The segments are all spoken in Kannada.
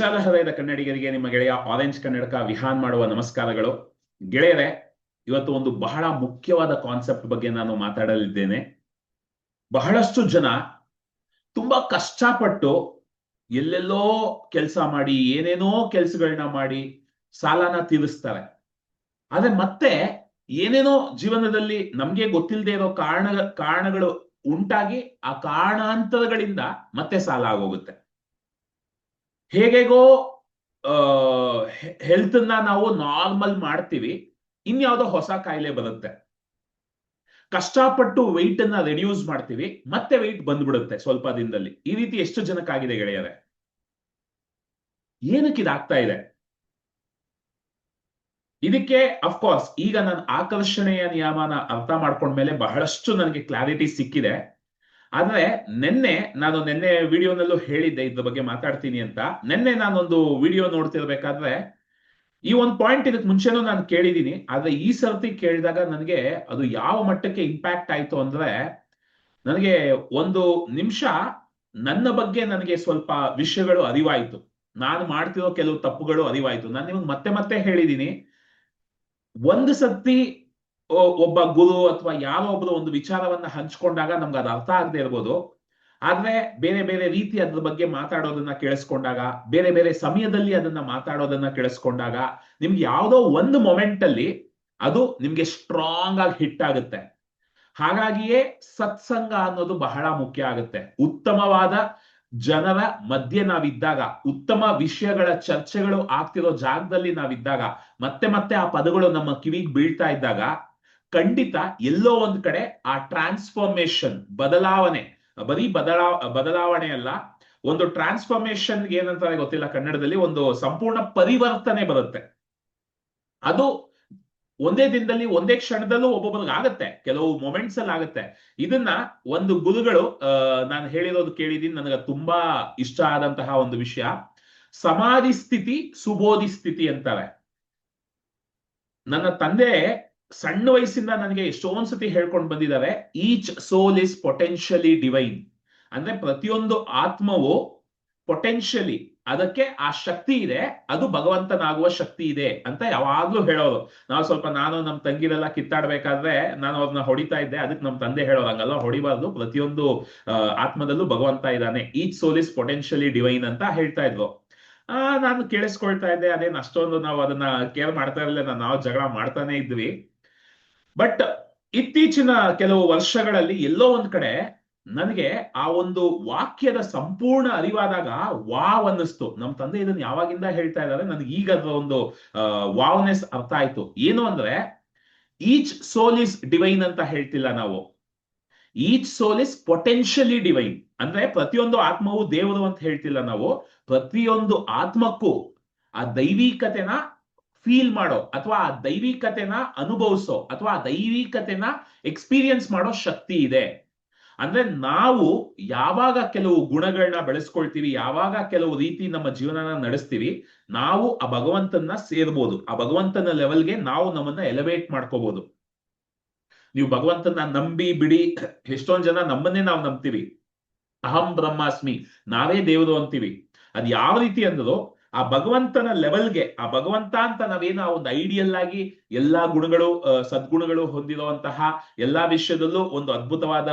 ವಿಶಾಲ ಹೃದಯದ ಕನ್ನಡಿಗರಿಗೆ, ನಿಮ್ಮ ಗೆಳೆಯ ಆರೆಂಜ್ ಕನ್ನಡಕ ವಿಹಾನ್ ಮಾಡುವ ನಮಸ್ಕಾರಗಳು. ಗೆಳೆಯರೆ, ಇವತ್ತು ಒಂದು ಬಹಳ ಮುಖ್ಯವಾದ ಕಾನ್ಸೆಪ್ಟ್ ಬಗ್ಗೆ ನಾನು ಮಾತಾಡಲಿದ್ದೇನೆ. ಬಹಳಷ್ಟು ಜನ ತುಂಬಾ ಕಷ್ಟಪಟ್ಟು ಎಲ್ಲೆಲ್ಲೋ ಕೆಲಸ ಮಾಡಿ, ಏನೇನೋ ಕೆಲಸಗಳನ್ನ ಮಾಡಿ ಸಾಲನ ತೀರಿಸ್ತಾರೆ. ಆದ್ರೆ ಮತ್ತೆ ಏನೇನೋ ಜೀವನದಲ್ಲಿ ನಮ್ಗೆ ಗೊತ್ತಿಲ್ಲದೆ ಇರೋ ಕಾರಣ, ಕಾರಣಗಳು ಉಂಟಾಗಿ ಆ ಕಾರಣಾಂತರಗಳಿಂದ ಮತ್ತೆ ಸಾಲ ಆಗೋಗುತ್ತೆ. ಹೇಗೆಗೋ ಹೆಲ್ತ್ನ ನಾವು ನಾರ್ಮಲ್ ಮಾಡ್ತೀವಿ, ಇನ್ಯಾವುದೋ ಹೊಸ ಕಾಯಿಲೆ ಬರುತ್ತೆ. ಕಷ್ಟಪಟ್ಟು ವೆಯ್ಟ್ ಅನ್ನ ರೆಡ್ಯೂಸ್ ಮಾಡ್ತೀವಿ, ಮತ್ತೆ ವೆಯ್ಟ್ ಬಂದ್ಬಿಡುತ್ತೆ ಸ್ವಲ್ಪ ದಿನದಲ್ಲಿ. ಈ ರೀತಿ ಎಷ್ಟು ಜನಕ್ಕಾಗಿದೆ ಗೆಳೆಯರೆ? ಏನಕ್ಕೆ ಇದಾಗ್ತಾ ಇದೆ? ಇದಕ್ಕೆ ಅಫ್ಕೋರ್ಸ್ ಈಗ ನಾನು ಆಕರ್ಷಣೆಯ ನಿಯಮನ ಅರ್ಥ ಮಾಡ್ಕೊಂಡ್ಮೇಲೆ ಬಹಳಷ್ಟು ನನಗೆ ಕ್ಲಾರಿಟಿ ಸಿಕ್ಕಿದೆ. ಆದ್ರೆ ನಿನ್ನೆ ನಾನು ನಿನ್ನೆ ವಿಡಿಯೋನಲ್ಲೂ ಹೇಳಿದ್ದೆ ಇದ್ರ ಬಗ್ಗೆ ಮಾತಾಡ್ತೀನಿ ಅಂತ. ನಿನ್ನೆ ನಾನೊಂದು ವಿಡಿಯೋ ನೋಡ್ತಿರ್ಬೇಕಾದ್ರೆ ಈ ಒಂದು ಪಾಯಿಂಟ್ ಇದಕ್ಕೆ ಮುಂಚೆನೂ ನಾನು ಕೇಳಿದೀನಿ ಆದ್ರೆ ಈ ಸರ್ತಿ ಕೇಳಿದಾಗ ನನಗೆ ಅದು ಯಾವ ಮಟ್ಟಕ್ಕೆ ಇಂಪ್ಯಾಕ್ಟ್ ಆಯ್ತು ಅಂದ್ರೆ ನನಗೆ ಒಂದು ನಿಮಿಷ ನನ್ನ ಬಗ್ಗೆ ನನಗೆ ಸ್ವಲ್ಪ ವಿಷಯಗಳು ಅರಿವಾಯ್ತು. ನಾನು ಮಾಡ್ತಿರೋ ಕೆಲವು ತಪ್ಪುಗಳು ಅರಿವಾಯ್ತು. ನಾನು ನಿಮ್ಗೆ ಮತ್ತೆ ಮತ್ತೆ ಹೇಳಿದ್ದೀನಿ ಒಂದು ಸತಿ ಒಬ್ಬ ಗುರು ಅಥವಾ ಯಾರೋ ಒಬ್ರು ಒಂದು ವಿಚಾರವನ್ನ ಹಂಚ್ಕೊಂಡಾಗ ನಮ್ಗೆ ಅದು ಅರ್ಥ ಆಗದೆ ಇರ್ಬೋದು. ಆದ್ರೆ ಬೇರೆ ಬೇರೆ ರೀತಿ ಅದ್ರ ಬಗ್ಗೆ ಮಾತಾಡೋದನ್ನ ಕೇಳಿಸ್ಕೊಂಡಾಗ, ಬೇರೆ ಬೇರೆ ಸಮಯದಲ್ಲಿ ಅದನ್ನ ಮಾತಾಡೋದನ್ನ ಕೇಳಿಸ್ಕೊಂಡಾಗ ನಿಮ್ಗೆ ಯಾವುದೋ ಒಂದು ಮೊಮೆಂಟ್ ಅಲ್ಲಿ ಅದು ನಿಮ್ಗೆ ಸ್ಟ್ರಾಂಗ್ ಆಗಿ ಹಿಟ್ ಆಗುತ್ತೆ. ಹಾಗಾಗಿಯೇ ಸತ್ಸಂಗ ಅನ್ನೋದು ಬಹಳ ಮುಖ್ಯ ಆಗುತ್ತೆ. ಉತ್ತಮವಾದ ಜನರ ಮಧ್ಯೆ ನಾವಿದ್ದಾಗ, ಉತ್ತಮ ವಿಷಯಗಳ ಚರ್ಚೆಗಳು ಆಗ್ತಿರೋ ಜಾಗದಲ್ಲಿ ನಾವಿದ್ದಾಗ, ಮತ್ತೆ ಮತ್ತೆ ಆ ಪದಗಳು ನಮ್ಮ ಕಿವಿಗೆ ಬೀಳ್ತಾ ಇದ್ದಾಗ ಖಂಡಿತ ಎಲ್ಲೋ ಒಂದ್ ಕಡೆ ಆ ಟ್ರಾನ್ಸ್ಫಾರ್ಮೇಶನ್ ಬದಲಾವಣೆ, ಬರೀ ಬದಲಾವ ಬದಲಾವಣೆ ಅಲ್ಲ, ಒಂದು ಟ್ರಾನ್ಸ್ಫಾರ್ಮೇಶನ್ ಏನಂತಾರೆ ಗೊತ್ತಿಲ್ಲ ಕನ್ನಡದಲ್ಲಿ, ಒಂದು ಸಂಪೂರ್ಣ ಪರಿವರ್ತನೆ ಬರುತ್ತೆ. ಅದು ಒಂದೇ ದಿನದಲ್ಲಿ, ಒಂದೇ ಕ್ಷಣದಲ್ಲೂ ಒಬ್ಬೊಬ್ಬರಿಗೆ ಆಗತ್ತೆ. ಕೆಲವು ಮೊಮೆಂಟ್ಸ್ ಅಲ್ಲಿ ಆಗುತ್ತೆ. ಇದನ್ನ ಒಂದು ಗುರುಗಳು ನಾನು ಹೇಳಿರೋದು ಕೇಳಿದೀನಿ ನನಗೆ ತುಂಬಾ ಇಷ್ಟ ಆದಂತಹ ಒಂದು ವಿಷಯ. ಸಮಾಧಿ ಸ್ಥಿತಿ ಸುಬೋಧಿ ಸ್ಥಿತಿ ಅಂತಾರೆ. ನನ್ನ ತಂದೆ ಸಣ್ಣ ವಯಸ್ಸಿಂದ ನನಗೆ ಎಷ್ಟೊಂದ್ ಸತಿ ಹೇಳ್ಕೊಂಡು ಬಂದಿದ್ದಾರೆ each soul is potentially divine ಅಂದ್ರೆ ಪ್ರತಿಯೊಂದು ಆತ್ಮವು ಪೊಟೆನ್ಷಿಯಲಿ ಅದಕ್ಕೆ ಆ ಶಕ್ತಿ ಇದೆ, ಅದು ಭಗವಂತನಾಗುವ ಶಕ್ತಿ ಇದೆ ಅಂತ ಯಾವಾಗ್ಲೂ ಹೇಳೋರು. ನಾವು ಸ್ವಲ್ಪ ನಾನು ನಮ್ಮ ತಂಗಿರೆಲ್ಲ ಕಿತ್ತಾಡ್ಬೇಕಾದ್ರೆ ನಾನು ಅವ್ರನ್ನ ಹೊಡಿತಾ ಇದ್ದೆ, ಅದಕ್ಕೆ ನಮ್ಮ ತಂದೆ ಹೇಳೋರು ಹಂಗಲ್ಲ, ಹೊಡಿಬಾರ್ದು. ಪ್ರತಿಯೊಂದು ಆತ್ಮದಲ್ಲೂ ಭಗವಂತ ಇದ್ದಾನೆ. Each soul is potentially divine ಅಂತ ಹೇಳ್ತಾ ಇದ್ರು. ಆ, ನಾನು ಕೇಳಿಸ್ಕೊಳ್ತಾ ಇದ್ದೆ, ಅದೇನ್ ಅಷ್ಟೊಂದು ನಾವು ಅದನ್ನ ಕೇರ್ ಮಾಡ್ತಾ ಇರಲಿಲ್ಲ, ನಾವು ಜಗಳ ಮಾಡ್ತಾನೆ ಇದ್ವಿ. ಬಟ್ ಇತ್ತೀಚಿನ ಕೆಲವು ವರ್ಷಗಳಲ್ಲಿ ಎಲ್ಲೋ ಒಂದ್ ಕಡೆ ನನಗೆ ಆ ಒಂದು ವಾಕ್ಯದ ಸಂಪೂರ್ಣ ಅರಿವಾದಾಗ ವಾವ್ ಅನ್ನಿಸ್ತು. ನಮ್ ತಂದೆ ಇದನ್ನ ಯಾವಾಗಿಂದ ಹೇಳ್ತಾ ಇದ್ದಾರೆ? ನನಗೆ ಈಗ ಅದರ ಒಂದು ವಾವ್ನೆಸ್ ಅರ್ಥ ಆಯ್ತು. ಏನು ಅಂದ್ರೆ, ಈಚ್ ಸೋಲ್ ಇಸ್ ಡಿವೈನ್ ಅಂತ ಹೇಳ್ತಿಲ್ಲ ನಾವು. Each soul is potentially divine. ಅಂದ್ರೆ ಪ್ರತಿಯೊಂದು ಆತ್ಮವು ದೇವರು ಅಂತ ಹೇಳ್ತಿಲ್ಲ ನಾವು. ಪ್ರತಿಯೊಂದು ಆತ್ಮಕ್ಕೂ ಆ ದೈವಿಕತೆನ ಫೀಲ್ ಮಾಡೋ, ಅಥವಾ ಆ ದೈವಿಕತೆನ ಅನುಭವಿಸೋ, ಅಥವಾ ಆ ದೈವಿಕತೆನ ಎಕ್ಸ್ಪೀರಿಯನ್ಸ್ ಮಾಡೋ ಶಕ್ತಿ ಇದೆ. ಅಂದ್ರೆ ನಾವು ಯಾವಾಗ ಕೆಲವು ಗುಣಗಳನ್ನ ಬೆಳೆಸ್ಕೊಳ್ತೀವಿ, ಯಾವಾಗ ಕೆಲವು ರೀತಿ ನಮ್ಮ ಜೀವನನ ನಡೆಸ್ತೀವಿ, ನಾವು ಆ ಭಗವಂತನ ಸೇರ್ಬೋದು. ಆ ಭಗವಂತನ ಲೆವೆಲ್ಗೆ ನಾವು ನಮ್ಮನ್ನ ಎಲಿವೇಟ್ ಮಾಡ್ಕೋಬಹುದು ನೀವು ಭಗವಂತನ ನಂಬಿ, ಬಿಡಿ, ಎಷ್ಟೊಂದ್ ಜನ ನಮ್ಮನ್ನೇ ನಾವು ನಂಬ್ತೀವಿ. ಅಹಂ ಬ್ರಹ್ಮಾಸ್ಮಿ, ನಾವೇ ದೇವರು ಅಂತೀವಿ. ಅದ್ ಯಾವ ರೀತಿ ಅಂದ್ರು ಆ ಭಗವಂತನ ಲೆವೆಲ್ಗೆ ಆ ಭಗವಂತ ಅಂತ ನಾವೇನು ಒಂದು ಐಡಿಯಲ್ ಆಗಿ ಎಲ್ಲಾ ಗುಣಗಳು ಸದ್ಗುಣಗಳು ಹೊಂದಿರುವಂತಹ ಎಲ್ಲಾ ವಿಷಯದಲ್ಲೂ ಒಂದು ಅದ್ಭುತವಾದ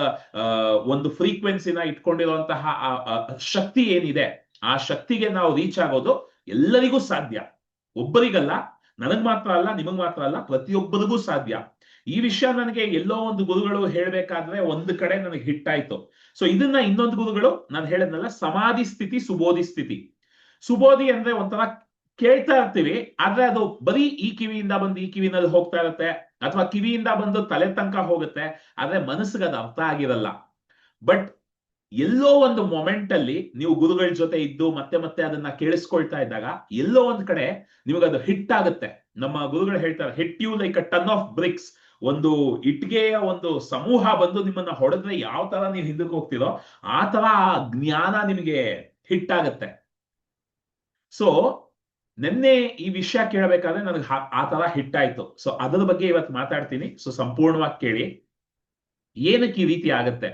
ಒಂದು ಫ್ರೀಕ್ವೆನ್ಸಿನ ಇಟ್ಕೊಂಡಿರುವಂತಹ, ಆ ಶಕ್ತಿ ಏನಿದೆ, ಆ ಶಕ್ತಿಗೆ ನಾವು ರೀಚ್ ಆಗೋದು ಎಲ್ಲರಿಗೂ ಸಾಧ್ಯ. ಒಬ್ಬರಿಗಲ್ಲ, ನನಗ್ ಮಾತ್ರ ಅಲ್ಲ, ನಿಮಗ್ ಮಾತ್ರ ಅಲ್ಲ, ಪ್ರತಿಯೊಬ್ಬರಿಗೂ ಸಾಧ್ಯ. ಈ ವಿಷಯ ನನಗೆ ಎಲ್ಲೋ ಒಂದು ಗುರುಗಳು ಹೇಳ್ಬೇಕಾದ್ರೆ ಒಂದು ಕಡೆ ನನಗೆ ಹಿಟ್ಟಾಯ್ತು. ಸೊ ಇದನ್ನ ಇನ್ನೊಂದು ಗುರುಗಳು ನಾನು ಹೇಳದ್ನಲ್ಲ, ಸಮಾಧಿ ಸ್ಥಿತಿ, ಸುಬೋಧಿ ಸ್ಥಿತಿ. ಸುಬೋಧಿ ಅಂದ್ರೆ ಒಂಥರ ಕೇಳ್ತಾ ಇರ್ತೀವಿ, ಆದ್ರೆ ಅದು ಬರೀ ಈ ಕಿವಿಯಿಂದ ಬಂದು ಈ ಕಿವಿನಲ್ಲಿ ಹೋಗ್ತಾ ಇರುತ್ತೆ, ಅಥವಾ ಕಿವಿಯಿಂದ ಬಂದು ತಲೆ ತನಕ ಹೋಗುತ್ತೆ, ಆದ್ರೆ ಮನಸ್ಸಿಗೆ ಅದು ಅರ್ಥ ಆಗಿರಲ್ಲ. ಬಟ್ ಎಲ್ಲೋ ಒಂದು ಮೊಮೆಂಟ್ ಅಲ್ಲಿ ನೀವು ಗುರುಗಳ ಜೊತೆ ಇದ್ದು ಮತ್ತೆ ಮತ್ತೆ ಅದನ್ನ ಕೇಳಿಸ್ಕೊಳ್ತಾ ಇದ್ದಾಗ, ಎಲ್ಲೋ ಒಂದ್ ಕಡೆ ಅದು ಹಿಟ್ ಆಗುತ್ತೆ. ನಮ್ಮ ಗುರುಗಳು ಹೇಳ್ತಾರೆ hit you like a ton of bricks ಒಂದು ಇಟ್ಗೆಯ ಒಂದು ಸಮೂಹ ಬಂದು ನಿಮ್ಮನ್ನ ಹೊಡೆದ್ರೆ ಯಾವ ತರ ನೀವು ಹಿಂದಕ್ಕೆ ಹೋಗ್ತಿರೋ, ಆ ತರ ಆ ಜ್ಞಾನ ನಿಮಗೆ ಹಿಟ್ ಆಗುತ್ತೆ. ಸೊ ನಿನ್ನೆ ಈ ವಿಷಯ ಕೇಳಬೇಕಾದ್ರೆ ನನಗೆ ಆ ತರ ಹಿಟ್ ಆಯ್ತು ಸೊ ಅದರ ಬಗ್ಗೆ ಇವತ್ತು ಮಾತಾಡ್ತೀನಿ. ಸೊ ಸಂಪೂರ್ಣವಾಗಿ ಕೇಳಿ. ಏನಕ್ಕೆ ಈ ರೀತಿ ಆಗತ್ತೆ?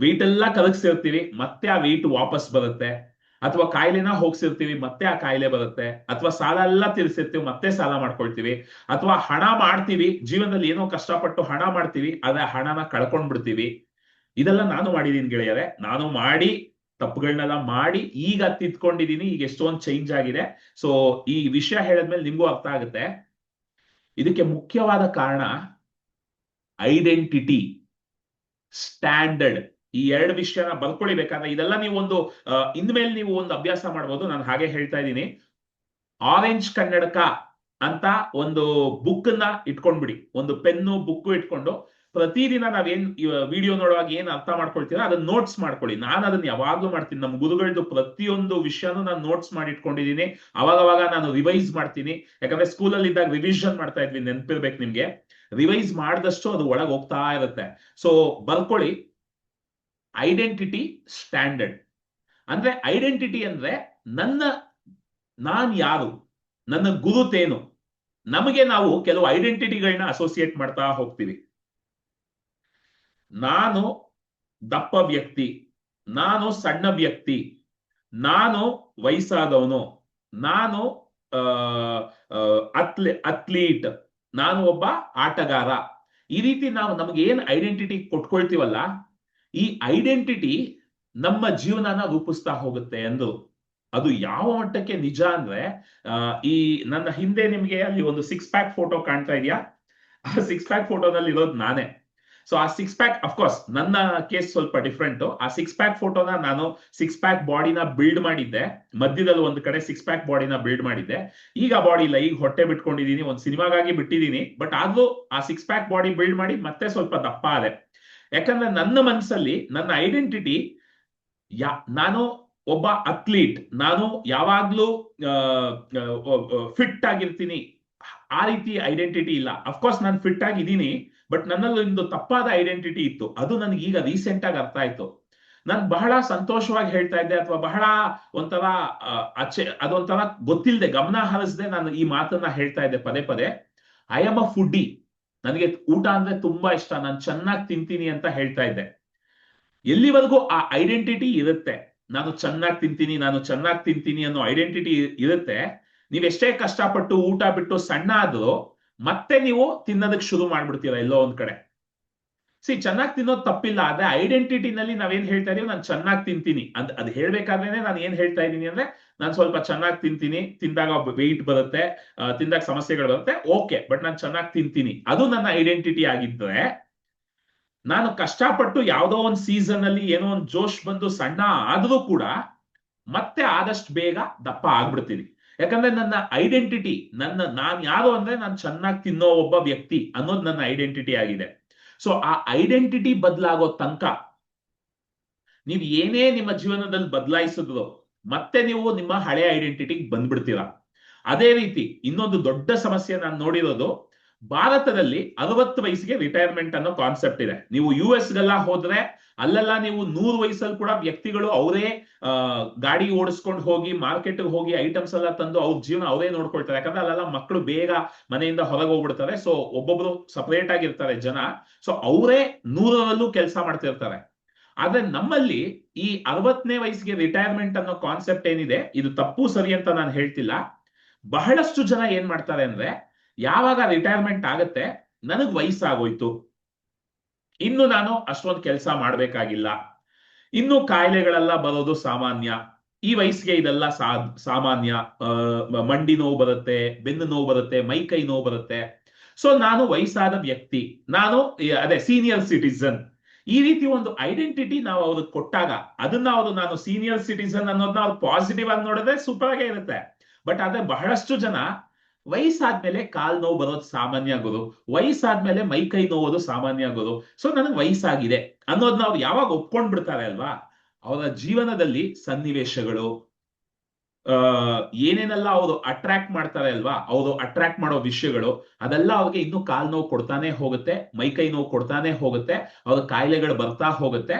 ವೆಯ್ಟ್ ಎಲ್ಲ ಕಲಗಿಸಿರ್ತೀವಿ, ಮತ್ತೆ ಆ ವೆಯ್ಟ್ ವಾಪಸ್ ಬರುತ್ತೆ. ಅಥವಾ ಕಾಯಿಲೆನ ಹೋಗ್ಸಿರ್ತೀವಿ, ಮತ್ತೆ ಆ ಕಾಯಿಲೆ ಬರುತ್ತೆ. ಅಥವಾ ಸಾಲ ಎಲ್ಲ ತೀರಿಸಿರ್ತೀವಿ, ಮತ್ತೆ ಸಾಲ ಮಾಡ್ಕೊಳ್ತೀವಿ. ಅಥವಾ ಹಣ ಮಾಡ್ತೀವಿ, ಜೀವನದಲ್ಲಿ ಏನೋ ಕಷ್ಟಪಟ್ಟು ಹಣ ಮಾಡ್ತೀವಿ ಅದೇ ಹಣನ ಕಳ್ಕೊಂಡ್ಬಿಡ್ತೀವಿ. ಇದೆಲ್ಲ ನಾನು ಮಾಡಿದೀನಿ ಗೆಳೆಯರೆ. ನಾನು ಮಾಡಿ ತಪ್ಪುಗಳನ್ನೆಲ್ಲ ಮಾಡಿ ಈಗ ತಿದ್ಕೊಂಡಿದೀನಿ, ಈಗ ಎಷ್ಟೊಂದು ಚೇಂಜ್ ಆಗಿದೆ. ಸೊ ಈ ವಿಷಯ ಹೇಳದ್ಮೇಲೆ ನಿಮ್ಗೂ ಅರ್ಥ ಆಗುತ್ತೆ. ಇದಕ್ಕೆ ಮುಖ್ಯವಾದ ಕಾರಣ ಐಡೆಂಟಿಟಿ ಸ್ಟ್ಯಾಂಡರ್ಡ್ ಈ ಎರಡು ವಿಷಯನ ಬರ್ಕೊಳ್ಳಿ ಇದೆಲ್ಲ ನೀವು ಒಂದು ಇನ್ಮೇಲೆ ನೀವು ಒಂದು ಅಭ್ಯಾಸ ಮಾಡ್ಬೋದು. ನಾನು ಹಾಗೆ ಹೇಳ್ತಾ ಇದ್ದೀನಿ. ಆರೆಂಜ್ ಕನ್ನಡಕ ಅಂತ ಒಂದು ಬುಕ್ ಅನ್ನ ಇಟ್ಕೊಂಡ್ಬಿಡಿ. ಒಂದು ಪೆನ್ನು ಬುಕ್ ಇಟ್ಕೊಂಡು ಪ್ರತಿದಿನ ನಾವೇನ್ ವಿಡಿಯೋ ನೋಡುವಾಗ ಏನ್ ಅರ್ಥ ಮಾಡ್ಕೊಳ್ತೀರಾ ಅದನ್ನ ನೋಟ್ಸ್ ಮಾಡ್ಕೊಳ್ಳಿ. ನಾನು ಅದನ್ನ ಯಾವಾಗ್ಲೂ ಮಾಡ್ತೀನಿ. ನಮ್ಮ ಗುರುಗಳದ್ದು ಪ್ರತಿಯೊಂದು ವಿಷಯನೂ ನಾನು ನೋಟ್ಸ್ ಮಾಡಿ ಇಟ್ಕೊಂಡಿದ್ದೀನಿ ಅವಾಗ ಅವಾಗ ನಾನು ರಿವೈಸ್ ಮಾಡ್ತೀನಿ. ಯಾಕಂದ್ರೆ ಸ್ಕೂಲಲ್ಲಿ ಇದ್ದಾಗ ರಿವಿಷನ್ ಮಾಡ್ತಾ ಇದ್ವಿ, ನೆನಪಿರ್ಬೇಕು ನಿಮ್ಗೆ. ರಿವೈಸ್ ಮಾಡಿದಷ್ಟು ಅದು ಒಳಗೆ ಹೋಗ್ತಾ ಇರುತ್ತೆ. ಸೊ ಬರ್ಕೊಳ್ಳಿ. ಐಡೆಂಟಿಟಿ ಸ್ಟ್ಯಾಂಡರ್ಡ್ ಅಂದ್ರೆ ಐಡೆಂಟಿಟಿ ಅಂದ್ರೆ ನನ್ನ, ನಾನ್ ಯಾರು? ನನ್ನ ಗುರುತೇನು ನಮಗೆ ನಾವು ಕೆಲವು ಐಡೆಂಟಿಟಿಗಳನ್ನ ಅಸೋಸಿಯೇಟ್ ಮಾಡ್ತಾ ಹೋಗ್ತೀವಿ. ನಾನು ದಪ್ಪ ವ್ಯಕ್ತಿ, ನಾನು ಸಣ್ಣ ವ್ಯಕ್ತಿ, ನಾನು ವಯಸ್ಸಾದವನು, ನಾನು ಅತ್ಲೆ ಅಥ್ಲೀಟ್, ನಾನು ಒಬ್ಬ ಆಟಗಾರ. ಈ ರೀತಿ ನಾವು ನಮ್ಗೆ ಏನ್ ಐಡೆಂಟಿಟಿ ಕೊಟ್ಕೊಳ್ತೀವಲ್ಲ, ಈ ಐಡೆಂಟಿಟಿ ನಮ್ಮ ಜೀವನನ ರೂಪಿಸ್ತಾ ಹೋಗುತ್ತೆ ಎಂದು. ಅದು ಯಾವ ಮಟ್ಟಕ್ಕೆ ನಿಜ ಅಂದ್ರೆ ಈ ನನ್ನ ಹಿಂದೆ ನಿಮ್ಗೆ ಅಲ್ಲಿ ಒಂದು ಸಿಕ್ಸ್ ಪ್ಯಾಕ್ ಫೋಟೋ ಕಾಣ್ತಾ ಇದೆಯಾ? ಆ ಸಿಕ್ಸ್ ಪ್ಯಾಕ್ ಫೋಟೋದಲ್ಲಿ ಇರೋದು ನಾನೇ. ಸೊ ಆ ಸಿಕ್ಸ್ ಪ್ಯಾಕ್ ಅಫ್ಕೋರ್ಸ್ ನನ್ನ ಕೇಸ್ ಸ್ವಲ್ಪ ಡಿಫ್ರೆಂಟ್ ಆ ಸಿಕ್ಸ್ ಪ್ಯಾಕ್ ಫೋಟೋನ ನಾನು ಸಿಕ್ಸ್ ಪ್ಯಾಕ್ ಬಾಡಿನ ಬಿಲ್ಡ್ ಮಾಡಿದ್ದೆ. ಮಧ್ಯದಲ್ಲಿ ಒಂದು ಕಡೆ ಸಿಕ್ಸ್ ಪ್ಯಾಕ್ ಬಾಡಿನ ಬಿಲ್ಡ್ ಮಾಡಿದ್ದೆ. ಈಗ ಬಾಡಿ ಇಲ್ಲ, ಈಗ ಹೊಟ್ಟೆ ಬಿಟ್ಕೊಂಡಿದೀನಿ, ಒಂದು ಸಿನಿಮಾಗಾಗಿ ಬಿಟ್ಟಿದ್ದೀನಿ ಬಟ್ ಆದ್ರೂ ಆ ಸಿಕ್ಸ್ ಪ್ಯಾಕ್ ಬಾಡಿ ಬಿಲ್ಡ್ ಮಾಡಿ ಮತ್ತೆ ಸ್ವಲ್ಪ ದಪ್ಪ ಆದೆ. ಯಾಕಂದ್ರೆ ನನ್ನ ಮನಸ್ಸಲ್ಲಿ ನನ್ನ ಐಡೆಂಟಿಟಿ ಯಾ, ನಾನು ಒಬ್ಬ ಅಥ್ಲೀಟ್ ನಾನು ಯಾವಾಗ್ಲೂ ಫಿಟ್ ಆಗಿರ್ತೀನಿ. ಆ ರೀತಿ ಐಡೆಂಟಿಟಿ ಇಲ್ಲ. ಅಫ್ಕೋರ್ಸ್ ನಾನು ಫಿಟ್ ಆಗಿದ್ದೀನಿ. ಬಟ್ ನನ್ನಲ್ಲಿ ಒಂದು ತಪ್ಪಾದ ಐಡೆಂಟಿಟಿ ಇತ್ತು. ಅದು ನನಗೆ ಈಗ ರೀಸೆಂಟ್ ಆಗಿ ಅರ್ಥ ಆಯ್ತು. ನಾನು ಬಹಳ ಸಂತೋಷವಾಗಿ ಹೇಳ್ತಾ ಇದ್ದೆ ಅಥವಾ ಬಹಳ ಒಂಥರ ಅಚ್ಚೆ ಅದೊಂಥರ ಗೊತ್ತಿಲ್ಲದೆ ಗಮನ ಹರಿಸದೆ ನಾನು ಈ ಮಾತನ್ನ ಹೇಳ್ತಾ ಇದ್ದೆ ಪದೇ ಪದೇ. ಐ ಆಮ್ ಅ ಫುಡ್ಡಿ ನನಗೆ ಊಟ ಅಂದ್ರೆ ತುಂಬಾ ಇಷ್ಟ. ನಾನು ಚೆನ್ನಾಗಿ ತಿಂತೀನಿ ಅಂತ ಹೇಳ್ತಾ ಇದ್ದೆ. ಎಲ್ಲಿವರೆಗೂ ಆ ಐಡೆಂಟಿಟಿ ಇರುತ್ತೆ? ನಾನು ಚೆನ್ನಾಗಿ ತಿಂತೀನಿ, ನಾನು ಚೆನ್ನಾಗಿ ತಿಂತೀನಿ ಅನ್ನೋ ಐಡೆಂಟಿಟಿ ಇರುತ್ತೆ. ನೀವೆಷ್ಟೇ ಕಷ್ಟಪಟ್ಟು ಊಟ ಬಿಟ್ಟು ಸಣ್ಣ ಆದ್ರೂ ಮತ್ತೆ ನೀವು ತಿನ್ನೋದಕ್ಕೆ ಶುರು ಮಾಡ್ಬಿಡ್ತೀರಾ ಎಲ್ಲೋ ಒಂದ್ ಕಡೆ. ಸಿ ಚೆನ್ನಾಗಿ ತಿನ್ನೋದು ತಪ್ಪಿಲ್ಲ, ಆದ್ರೆ ಐಡೆಂಟಿಟಿನಲ್ಲಿ ನಾವೇನ್ ಹೇಳ್ತಾ ಇದೀವಿ, ನಾನು ಚೆನ್ನಾಗಿ ತಿಂತೀನಿ. ಅದ್ ಅದ್ ಹೇಳ್ಬೇಕಾದ್ರೇನೆ ನಾನು ಏನ್ ಹೇಳ್ತಾ ಇದ್ದೀನಿ ಅಂದ್ರೆ, ನಾನು ಸ್ವಲ್ಪ ಚೆನ್ನಾಗಿ ತಿಂತೀನಿ, ತಿಂದಾಗ ವೆಯ್ಟ್ ಬರುತ್ತೆ ತಿಂದಾಗ ಸಮಸ್ಯೆಗಳು ಬರುತ್ತೆ, ಓಕೆ, ಬಟ್ ನಾನು ಚೆನ್ನಾಗಿ ತಿಂತೀನಿ. ಅದು ನನ್ನ ಐಡೆಂಟಿಟಿ ಆಗಿದ್ರೆ, ನಾನು ಕಷ್ಟಪಟ್ಟು ಯಾವುದೋ ಒಂದು ಸೀಸನ್ ಅಲ್ಲಿ ಏನೋ ಒಂದು ಜೋಶ್ ಬಂದು ಸಣ್ಣ ಆದ್ರೂ ಕೂಡ, ಮತ್ತೆ ಆದಷ್ಟು ಬೇಗ ದಪ್ಪ ಆಗ್ಬಿಡ್ತೀನಿ. ಯಾಕಂದ್ರೆ ನನ್ನ ಐಡೆಂಟಿಟಿ ನನ್ನ, ನಾನ್ ಯಾರು ಅಂದ್ರೆ ನಾನು ಚೆನ್ನಾಗಿ ತಿನ್ನೋ ಒಬ್ಬ ವ್ಯಕ್ತಿ ಅನ್ನೋದು ನನ್ನ ಐಡೆಂಟಿಟಿ ಆಗಿದೆ. ಸೊ ಆ ಐಡೆಂಟಿಟಿ ಬದಲಾಗೋ ತನಕ ನೀವು ಏನೇ ನಿಮ್ಮ ಜೀವನದಲ್ಲಿ ಬದಲಾಯಿಸಿದ್ರು ಮತ್ತೆ ನೀವು ನಿಮ್ಮ ಹಳೆ ಐಡೆಂಟಿಟಿಗೆ ಬಂದ್ಬಿಡ್ತೀರಾ. ಅದೇ ರೀತಿ ಇನ್ನೊಂದು ದೊಡ್ಡ ಸಮಸ್ಯೆ ನಾನು ನೋಡಿರೋದು ಭಾರತದಲ್ಲಿ ಅರವತ್ತು ವಯಸ್ಸಿಗೆ ರಿಟೈರ್ಮೆಂಟ್ ಅನ್ನೋ ಕಾನ್ಸೆಪ್ಟ್ ಇದೆ. ನೀವು ಯು ಎಸ್ಗೆಲ್ಲ ಹೋದ್ರೆ ಅಲ್ಲೆಲ್ಲ ನೀವು ನೂರು ವಯಸ್ಸಲ್ಲಿ ಕೂಡ ವ್ಯಕ್ತಿಗಳು ಅವರೇ ಗಾಡಿ ಓಡಿಸ್ಕೊಂಡು ಹೋಗಿ ಮಾರ್ಕೆಟ್ ಹೋಗಿ ಐಟಮ್ಸ್ ಎಲ್ಲ ತಂದು ಅವ್ರ ಜೀವನ ಅವರೇ ನೋಡ್ಕೊಳ್ತಾರೆ. ಯಾಕಂದ್ರೆ ಅಲ್ಲೆಲ್ಲ ಮಕ್ಕಳು ಬೇಗ ಮನೆಯಿಂದ ಹೊರಗೆ ಹೋಗ್ಬಿಡ್ತಾರೆ. ಸೊ ಒಬ್ಬೊಬ್ರು ಸಪರೇಟ್ ಆಗಿರ್ತಾರೆ ಜನ. ಸೊ ಅವರೇ ನೂರರಲ್ಲೂ ಕೆಲಸ ಮಾಡ್ತಿರ್ತಾರೆ. ಆದ್ರೆ ನಮ್ಮಲ್ಲಿ ಈ ಅರವತ್ತನೇ ವಯಸ್ಸಿಗೆ ರಿಟೈರ್ಮೆಂಟ್ ಅನ್ನೋ ಕಾನ್ಸೆಪ್ಟ್ ಏನಿದೆ, ಇದು ತಪ್ಪು ಸರಿ ಅಂತ ನಾನು ಹೇಳ್ತಿಲ್ಲ. ಬಹಳಷ್ಟು ಜನ ಏನ್ ಮಾಡ್ತಾರೆ ಅಂದ್ರೆ ಯಾವಾಗ ರಿಟೈರ್ಮೆಂಟ್ ಆಗತ್ತೆ? ನನಗ್ ವಯಸ್ಸಾಗೋಯ್ತು. ಇನ್ನು ನಾನು ಅಷ್ಟೊಂದು ಕೆಲಸ ಮಾಡ್ಬೇಕಾಗಿಲ್ಲ. ಇನ್ನು ಕಾಯಿಲೆಗಳೆಲ್ಲ ಬರೋದು ಸಾಮಾನ್ಯ. ಈ ವಯಸ್ಸಿಗೆ ಇದೆಲ್ಲ ಸಾ ಸಾಮಾನ್ಯ. ಮಂಡಿ ನೋವು ಬರುತ್ತೆ, ಬೆನ್ನು ನೋವು ಬರುತ್ತೆ, ಮೈ ಕೈ ನೋವು ಬರುತ್ತೆ. ಸೊ ನಾನು ವಯಸ್ಸಾದ ವ್ಯಕ್ತಿ. ನಾನು ಅದೇ ಸೀನಿಯರ್ ಸಿಟಿಸನ್ ಈ ರೀತಿ ಒಂದು ಐಡೆಂಟಿಟಿ ನಾವು ಅವ್ರಿಗೆ ಕೊಟ್ಟಾಗ, ಅದನ್ನ ಅವರು ನಾನು ಸೀನಿಯರ್ ಸಿಟಿಸನ್ ಅನ್ನೋದನ್ನ ಅವ್ರು ಪಾಸಿಟಿವ್ ಆಗಿ ನೋಡಿದ್ರೆ ಸೂಪರ್ ಆಗೇ ಇರುತ್ತೆ. ಬಟ್ ಆದ್ರೆ ಬಹಳಷ್ಟು ಜನ ವಯಸ್ಸಾದ್ಮೇಲೆ ಕಾಲ್ ನೋವು ಬರೋದು ಸಾಮಾನ್ಯ ಗುರು. ವಯಸ್ಸಾದ್ಮೇಲೆ ಮೈ ಕೈ ನೋವೋದು ಸಾಮಾನ್ಯ ಗುರು. ಸೊ ನನಗೆ ವಯಸ್ಸಾಗಿದೆ ಅನ್ನೋದನ್ನ ಅವ್ರು ಯಾವಾಗ ಒಪ್ಕೊಂಡ್ ಬಿಡ್ತಾರೆ ಅಲ್ವಾ? ಅವರ ಜೀವನದಲ್ಲಿ ಸನ್ನಿವೇಶಗಳು ಏನೇನೆಲ್ಲ ಅವರು ಅಟ್ರಾಕ್ಟ್ ಮಾಡ್ತಾರೆ ಅಲ್ವಾ? ಅವರು ಅಟ್ರಾಕ್ಟ್ ಮಾಡೋ ವಿಷಯಗಳು, ಅದೆಲ್ಲ ಅವ್ರಿಗೆ ಇನ್ನು ಕಾಲ್ ನೋವು ಕೊಡ್ತಾನೆ ಹೋಗುತ್ತೆ, ಮೈ ಕೈ ನೋವು ಕೊಡ್ತಾನೆ ಹೋಗುತ್ತೆ, ಅವ್ರ ಕಾಯಿಲೆಗಳು ಬರ್ತಾ ಹೋಗುತ್ತೆ.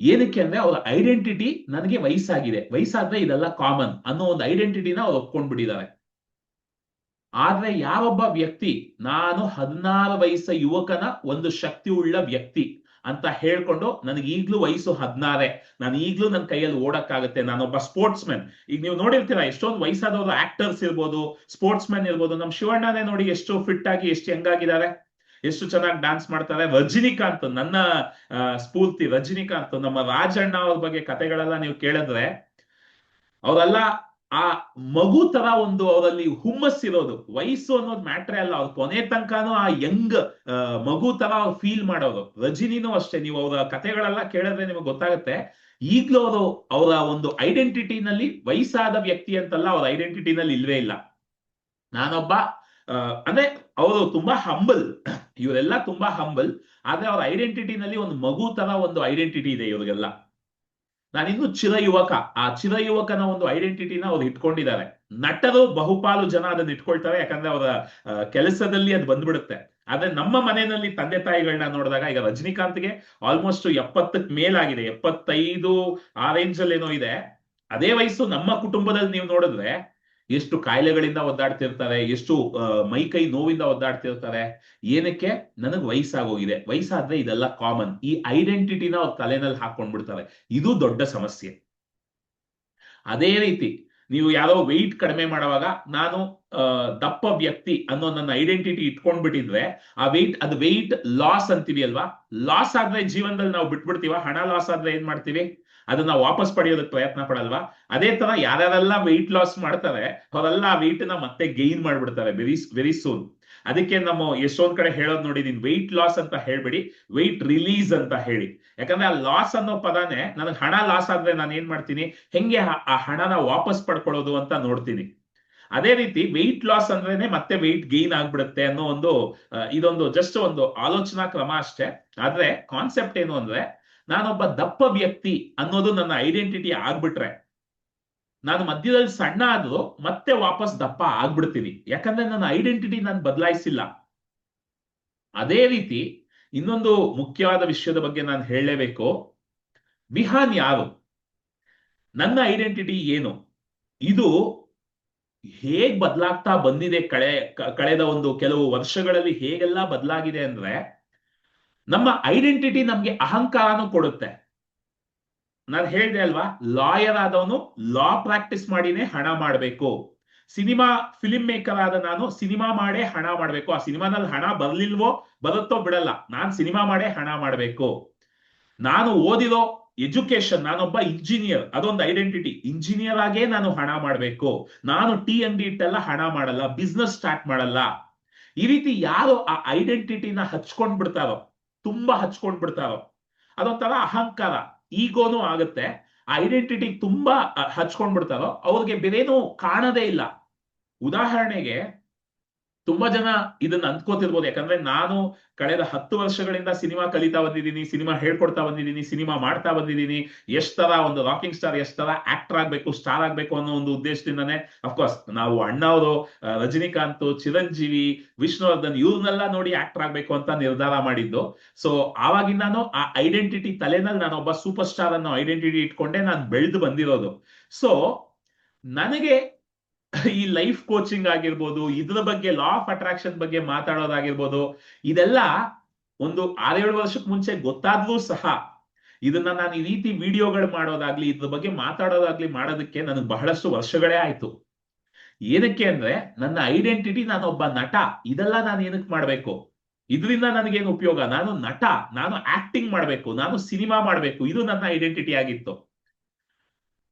ಏನಕ್ಕೆ ಅಂದ್ರೆ ಅವ್ರ ಐಡೆಂಟಿಟಿ ನನಗೆ ವಯಸ್ಸಾಗಿದೆ. ವಯಸ್ಸಾದ್ರೆ ಇದೆಲ್ಲ ಕಾಮನ್ ಅನ್ನೋ ಒಂದು ಐಡೆಂಟಿಟಿನ ಅವ್ರು ಒಪ್ಕೊಂಡ್ಬಿಟ್ಟಿದ್ದಾರೆ. ಆದ್ರೆ ಯಾವೊಬ್ಬ ವ್ಯಕ್ತಿ, ನಾನು ಹದಿನಾರು ವಯಸ್ಸ ಯುವಕನ ಒಂದು ಶಕ್ತಿ ಉಳ್ಳ ವ್ಯಕ್ತಿ ಅಂತ ಹೇಳ್ಕೊಂಡು ನನಗೆ ಈಗ್ಲೂ ವಯಸ್ಸು ಹದಿನಾರೇ ನಾನು ಈಗ್ಲೂ ನನ್ನ ಕೈಯಲ್ಲಿ ಓಡಕ್ಕಾಗುತ್ತೆ, ನಾನೊಬ್ಬ ಸ್ಪೋರ್ಟ್ಸ್ ಮ್ಯಾನ್ ಈಗ ನೀವು ನೋಡಿರ್ತೀರಾ, ಎಷ್ಟೊಂದು ವಯಸ್ಸಾದವರು ಆಕ್ಟರ್ಸ್ ಇರ್ಬೋದು ಸ್ಪೋರ್ಟ್ಸ್ ಮ್ಯಾನ್ ಇರ್ಬೋದು, ನಮ್ ಶಿವಣ್ಣನೇ ನೋಡಿ ಎಷ್ಟು ಫಿಟ್ ಆಗಿ ಎಷ್ಟು ಹೆಂಗಾಗಿದ್ದಾರೆ, ಎಷ್ಟು ಚೆನ್ನಾಗಿ ಡಾನ್ಸ್ ಮಾಡ್ತಾರೆ. ರಜನಿಕಾಂತ್, ನನ್ನ ಸ್ಫೂರ್ತಿ ರಜನಿಕಾಂತ್, ನಮ್ಮ ರಾಜಣ್ಣ ಅವ್ರ ಬಗ್ಗೆ ಕತೆಗಳೆಲ್ಲ ನೀವು ಕೇಳಿದ್ರೆ, ಅವರೆಲ್ಲ ಆ ಮಗು ತರ ಒಂದು ಅವರಲ್ಲಿ ಹುಮ್ಮಸ್ಸಿರೋದು ವಯಸ್ಸು ಅನ್ನೋದು ಮ್ಯಾಟ್ರೇ ಅಲ್ಲ. ಅವ್ರ ಕೊನೆ ತನಕನೂ ಆ ಯಂಗ್ ಮಗು ತರ ಅವ್ರು ಫೀಲ್ ಮಾಡೋದು. ರಜಿನಿನೂ ಅಷ್ಟೇ. ನೀವು ಅವರ ಕಥೆಗಳೆಲ್ಲ ಕೇಳಿದ್ರೆ ನಿಮಗೆ ಗೊತ್ತಾಗುತ್ತೆ. ಈಗ್ಲೂ ಅವರು ಅವರ ಒಂದು ಐಡೆಂಟಿಟಿನಲ್ಲಿ ವಯಸ್ಸಾದ ವ್ಯಕ್ತಿ ಅಂತಲ್ಲ, ಅವ್ರ ಐಡೆಂಟಿಟಿನಲ್ಲಿ ಇಲ್ವೇ ಇಲ್ಲ. ನಾನೊಬ್ಬ ಅಂದ್ರೆ ಅವರು ತುಂಬಾ ಹಂಬಲ್ ಇವರೆಲ್ಲ ತುಂಬಾ ಹಂಬಲ್ ಆದ್ರೆ ಅವ್ರ ಐಡೆಂಟಿಟಿನಲ್ಲಿ ಒಂದು ಮಗು ತರ ಒಂದು ಐಡೆಂಟಿಟಿ ಇದೆ ಇವ್ರಿಗೆಲ್ಲ. ನಾನಿನ್ನು ಚಿರ ಯುವಕ ಆ ಚಿರ ಯುವಕನ ಒಂದು ಐಡೆಂಟಿಟಿನ ಅವ್ರು ಇಟ್ಕೊಂಡಿದ್ದಾರೆ. ನಟರು ಬಹುಪಾಲು ಜನ ಅದನ್ನ ಇಟ್ಕೊಳ್ತಾರೆ, ಯಾಕಂದ್ರೆ ಅವರ ಕೆಲಸದಲ್ಲಿ ಅದು ಬಂದ್ಬಿಡುತ್ತೆ. ಆದ್ರೆ ನಮ್ಮ ಮನೆಯಲ್ಲಿ ತಂದೆ ತಾಯಿಗಳನ್ನ ನೋಡಿದಾಗ, ಈಗ ರಜನಿಕಾಂತ್ಗೆ ಆಲ್ಮೋಸ್ಟ್ ಎಪ್ಪತ್ತಕ್ ಮೇಲಾಗಿದೆ. ಎಪ್ಪತ್ತೈದು ಆ ರೇಂಜ್ ಅಲ್ಲಿ ಏನೋ ಇದೆ. ಅದೇ ವಯಸ್ಸು ನಮ್ಮ ಕುಟುಂಬದಲ್ಲಿ ನೀವು ನೋಡಿದ್ರೆ ಎಷ್ಟು ಕಾಯಿಲೆಗಳಿಂದ ಒದ್ದಾಡ್ತಿರ್ತಾರೆ, ಎಷ್ಟು ಮೈಕೈ ಮೈ ಕೈ ನೋವಿಂದ ಒದ್ದಾಡ್ತಿರ್ತಾರೆ, ಏನಕ್ಕೆ? ನನಗ್ ವಯಸ್ಸಾಗೋಗಿದೆ. ವಯಸ್ಸಾದ್ರೆ ಇದೆಲ್ಲ ಕಾಮನ್ ಈ ಐಡೆಂಟಿಟಿನ ಅವ್ರ ತಲೆನಲ್ಲಿ ಹಾಕೊಂಡ್ಬಿಡ್ತಾರೆ ಇದು ದೊಡ್ಡ ಸಮಸ್ಯೆ. ಅದೇ ರೀತಿ, ನೀವು ಯಾರೋ ವೆಯ್ಟ್ ಕಡಿಮೆ ಮಾಡುವಾಗ ನಾನು ದಪ್ಪ ವ್ಯಕ್ತಿ ಅನ್ನೋ ನನ್ನ ಐಡೆಂಟಿಟಿ ಇಟ್ಕೊಂಡ್ಬಿಟ್ಟಿದ್ರೆ, ಆ ವೆಯ್ಟ್ ಅದು ವೆಯ್ಟ್ ಲಾಸ್ ಅಂತೀವಿ ಅಲ್ವಾ? ಲಾಸ್ ಆದ್ರೆ ಜೀವನದಲ್ಲಿ ನಾವು ಬಿಟ್ಬಿಡ್ತೀವ? ಹಣ ಲಾಸ್ ಆದ್ರೆ ಏನ್ ಮಾಡ್ತೀವಿ? ಅದನ್ನ ವಾಪಸ್ ಪಡೆಯೋದಕ್ಕೆ ಪ್ರಯತ್ನ ಪಡಲ್ವಾ? ಅದೇ ತರ ಯಾರ್ಯಾರೆಲ್ಲ ವೆಯ್ಟ್ ಲಾಸ್ ಮಾಡ್ತಾರೆ, ಅವರೆಲ್ಲ ಆ ವೆಯ್ಟ್ನ ಮತ್ತೆ ಗೈನ್ ಮಾಡ್ಬಿಡ್ತಾರೆ ವೆರಿ ವೆರಿ ಸೂನ್ ಅದಕ್ಕೆ ನಮ್ಮ ಎಷ್ಟೊಂದ್ ಕಡೆ ಹೇಳೋದ್ ನೋಡಿ, ನೀನ್ ವೆಯ್ಟ್ ಲಾಸ್ ಅಂತ ಹೇಳ್ಬೇಡಿ ವೆಯ್ಟ್ ರಿಲೀಸ್ ಅಂತ ಹೇಳಿ. ಯಾಕಂದ್ರೆ ಆ ಲಾಸ್ ಅನ್ನೋ ಪದಾನೇ ನನಗೆ ಹಣ ಲಾಸ್ ಆದ್ರೆ ನಾನು ಏನ್ ಮಾಡ್ತೀನಿ? ಹೆಂಗೆ ಆ- ಹಣನ ವಾಪಸ್ ಪಡ್ಕೊಳ್ಳೋದು ಅಂತ ನೋಡ್ತೀನಿ. ಅದೇ ರೀತಿ ವೆಯ್ಟ್ ಲಾಸ್ ಅಂದ್ರೇನೆ ಮತ್ತೆ ವೆಯ್ಟ್ ಗೈನ್ ಆಗ್ಬಿಡುತ್ತೆ ಅನ್ನೋ ಒಂದು ಇದೊಂದು ಜಸ್ಟ್ ಒಂದು ಆಲೋಚನಾ ಕ್ರಮ ಅಷ್ಟೇ. ಆದ್ರೆ ಕಾನ್ಸೆಪ್ಟ್ ಏನು ಅಂದ್ರೆ ನಾನೊಬ್ಬ ದಪ್ಪ ವ್ಯಕ್ತಿ ಅನ್ನೋದು ನನ್ನ ಐಡೆಂಟಿಟಿ ಆಗ್ಬಿಟ್ರೆ, ನಾನು ಮಧ್ಯದಲ್ಲಿ ಸಣ್ಣ ಆದ್ರೂ ಮತ್ತೆ ವಾಪಸ್ ದಪ್ಪ ಆಗ್ಬಿಡ್ತೀನಿ. ಯಾಕಂದ್ರೆ ನನ್ನ ಐಡೆಂಟಿಟಿ ನಾನು ಬದಲಾಯಿಸಿಲ್ಲ. ಅದೇ ರೀತಿ ಇನ್ನೊಂದು ಮುಖ್ಯವಾದ ವಿಷಯದ ಬಗ್ಗೆ ನಾನು ಹೇಳಲೇಬೇಕು. ವಿಹಾನ್ ಯಾರು? ನನ್ನ ಐಡೆಂಟಿಟಿ ಏನು? ಇದು ಹೇಗ್ ಬದಲಾಗ್ತಾ ಬಂದಿದೆ ಕಳೆ ಕಳೆದ ಒಂದು ಕೆಲವು ವರ್ಷಗಳಲ್ಲಿ ಹೇಗೆಲ್ಲ ಬದಲಾಗಿದೆ ಅಂದ್ರೆ ನಮ್ಮ ಐಡೆಂಟಿಟಿ ನಮ್ಗೆ ಅಹಂಕಾರನೂ ಕೊಡುತ್ತೆ. ನಾನು ಹೇಳಿದೆ ಅಲ್ವಾ, ಲಾಯರ್ ಆದವನು ಲಾ ಪ್ರಾಕ್ಟೀಸ್ ಮಾಡಿನೇ ಹಣ ಮಾಡಬೇಕು. ಸಿನಿಮಾ ಫಿಲ್ಮ್ ಮೇಕರ್ ಆದ ನಾನು ಸಿನಿಮಾ ಮಾಡೇ ಹಣ ಮಾಡಬೇಕು. ಆ ಸಿನಿಮಾದಲ್ಲಿ ಹಣ ಬರ್ಲಿಲ್ವೋ ಬರುತ್ತೋ ಬಿಡಲ್ಲ. ನಾನ್ ಸಿನಿಮಾ ಮಾಡೇ ಹಣ ಮಾಡಬೇಕು. ನಾನು ಓದಿರೋ ಎಜುಕೇಶನ್ ನಾನೊಬ್ಬ ಇಂಜಿನಿಯರ್ ಅದೊಂದು ಐಡೆಂಟಿಟಿ ಇಂಜಿನಿಯರ್ ಆಗೇ ನಾನು ಹಣ ಮಾಡಬೇಕು. ನಾನು ಟಿ ಅಂಗಡಿ ಇಟ್ಟೆಲ್ಲ ಹಣ ಮಾಡಲ್ಲ ಬಿಸ್ನೆಸ್ ಸ್ಟಾರ್ಟ್ ಮಾಡಲ್ಲ. ಈ ರೀತಿ ಯಾರು ಆ ಐಡೆಂಟಿಟಿನ ಹಚ್ಕೊಂಡ್ ಬಿಡ್ತಾರೋ ತುಂಬಾ ಹಚ್ಕೊಂಡ್ ಬಿಡ್ತಾರೋ. ಅದೊಂಥರ ಅಹಂಕಾರ, ಈಗೋನು ಆಗುತ್ತೆ. ಐಡೆಂಟಿಟಿ ತುಂಬಾ ಹಚ್ಕೊಂಡ್ಬಿಡ್ತಾರೋ ಹಚ್ಕೊಂಡ್ ಬಿಡ್ತಾರೋ. ಅವ್ರಿಗೆ ಬೇರೇನು ಕಾಣದೇ ಇಲ್ಲ. ಉದಾಹರಣೆಗೆ ತುಂಬಾ ಜನ ಇದನ್ನ ಅಂದ್ಕೋತಿರ್ಬೋದು. ಯಾಕಂದ್ರೆ ನಾನು ಕಳೆದ ಹತ್ತು ವರ್ಷಗಳಿಂದ ಸಿನಿಮಾ ಕಲಿತಾ ಬಂದಿದ್ದೀನಿ, ಸಿನಿಮಾ ಹೇಳ್ಕೊಡ್ತಾ ಬಂದಿದ್ದೀನಿ, ಸಿನಿಮಾ ಮಾಡ್ತಾ ಬಂದಿದ್ದೀನಿ. ಎಷ್ಟ್ ತರ ಒಂದು ರಾಕಿಂಗ್ ಸ್ಟಾರ್, ಎಷ್ಟ್ ತರ ಆಕ್ಟರ್ ಆಗ್ಬೇಕು, ಸ್ಟಾರ್ ಆಗ್ಬೇಕು ಅನ್ನೋ ಒಂದು ಉದ್ದೇಶದಿಂದಾನೆ ಅಫ್ಕೋರ್ಸ್ ನಾವು ಅಣ್ಣವರು ರಜನಿಕಾಂತ್, ಚಿರಂಜೀವಿ, ವಿಷ್ಣುವರ್ಧನ್ ಇವ್ರನ್ನೆಲ್ಲ ನೋಡಿ ಆಕ್ಟರ್ ಆಗ್ಬೇಕು ಅಂತ ನಿರ್ಧಾರ ಮಾಡಿದ್ದು. ಸೊ ಆವಾಗಿಂದಾನು ಆ ಐಡೆಂಟಿಟಿ ತಲೆನಲ್ಲಿ ಒಬ್ಬ ಸೂಪರ್ ಸ್ಟಾರ್ ಅನ್ನೋ ಐಡೆಂಟಿಟಿ ಇಟ್ಕೊಂಡೆ ನಾನು ಬೆಳೆದು ಬಂದಿರೋದು. ಸೊ ನನಗೆ ಈ ಲೈಫ್ ಕೋಚಿಂಗ್ ಆಗಿರ್ಬೋದು, ಇದ್ರ ಬಗ್ಗೆ ಲಾ ಆಫ್ ಅಟ್ರಾಕ್ಷನ್ ಬಗ್ಗೆ ಮಾತಾಡೋದಾಗಿರ್ಬೋದು, ಇದೆಲ್ಲ ಒಂದು ಆರೇಳು ವರ್ಷಕ್ಕೆ ಮುಂಚೆ ಗೊತ್ತಾದ್ರೂ ಸಹ ಇದನ್ನ ನಾನು ಈ ರೀತಿ ವಿಡಿಯೋಗಳು ಮಾಡೋದಾಗ್ಲಿ, ಇದ್ರ ಬಗ್ಗೆ ಮಾತಾಡೋದಾಗ್ಲಿ ಮಾಡೋದಕ್ಕೆ ನನಗೆ ಬಹಳಷ್ಟು ವರ್ಷಗಳೇ ಆಯ್ತು. ಏನಕ್ಕೆ ಅಂದ್ರೆ, ನನ್ನ ಐಡೆಂಟಿಟಿ ನಾನು ಒಬ್ಬ ನಟ, ಇದೆಲ್ಲ ನಾನು ಏನಕ್ಕೆ ಮಾಡ್ಬೇಕು? ಇದರಿಂದ ನನಗೇನು ಉಪಯೋಗ? ನಾನು ನಟ, ನಾನು ಆಕ್ಟಿಂಗ್ ಮಾಡ್ಬೇಕು, ನಾನು ಸಿನಿಮಾ ಮಾಡ್ಬೇಕು, ಇದು ನನ್ನ ಐಡೆಂಟಿಟಿ ಆಗಿತ್ತು.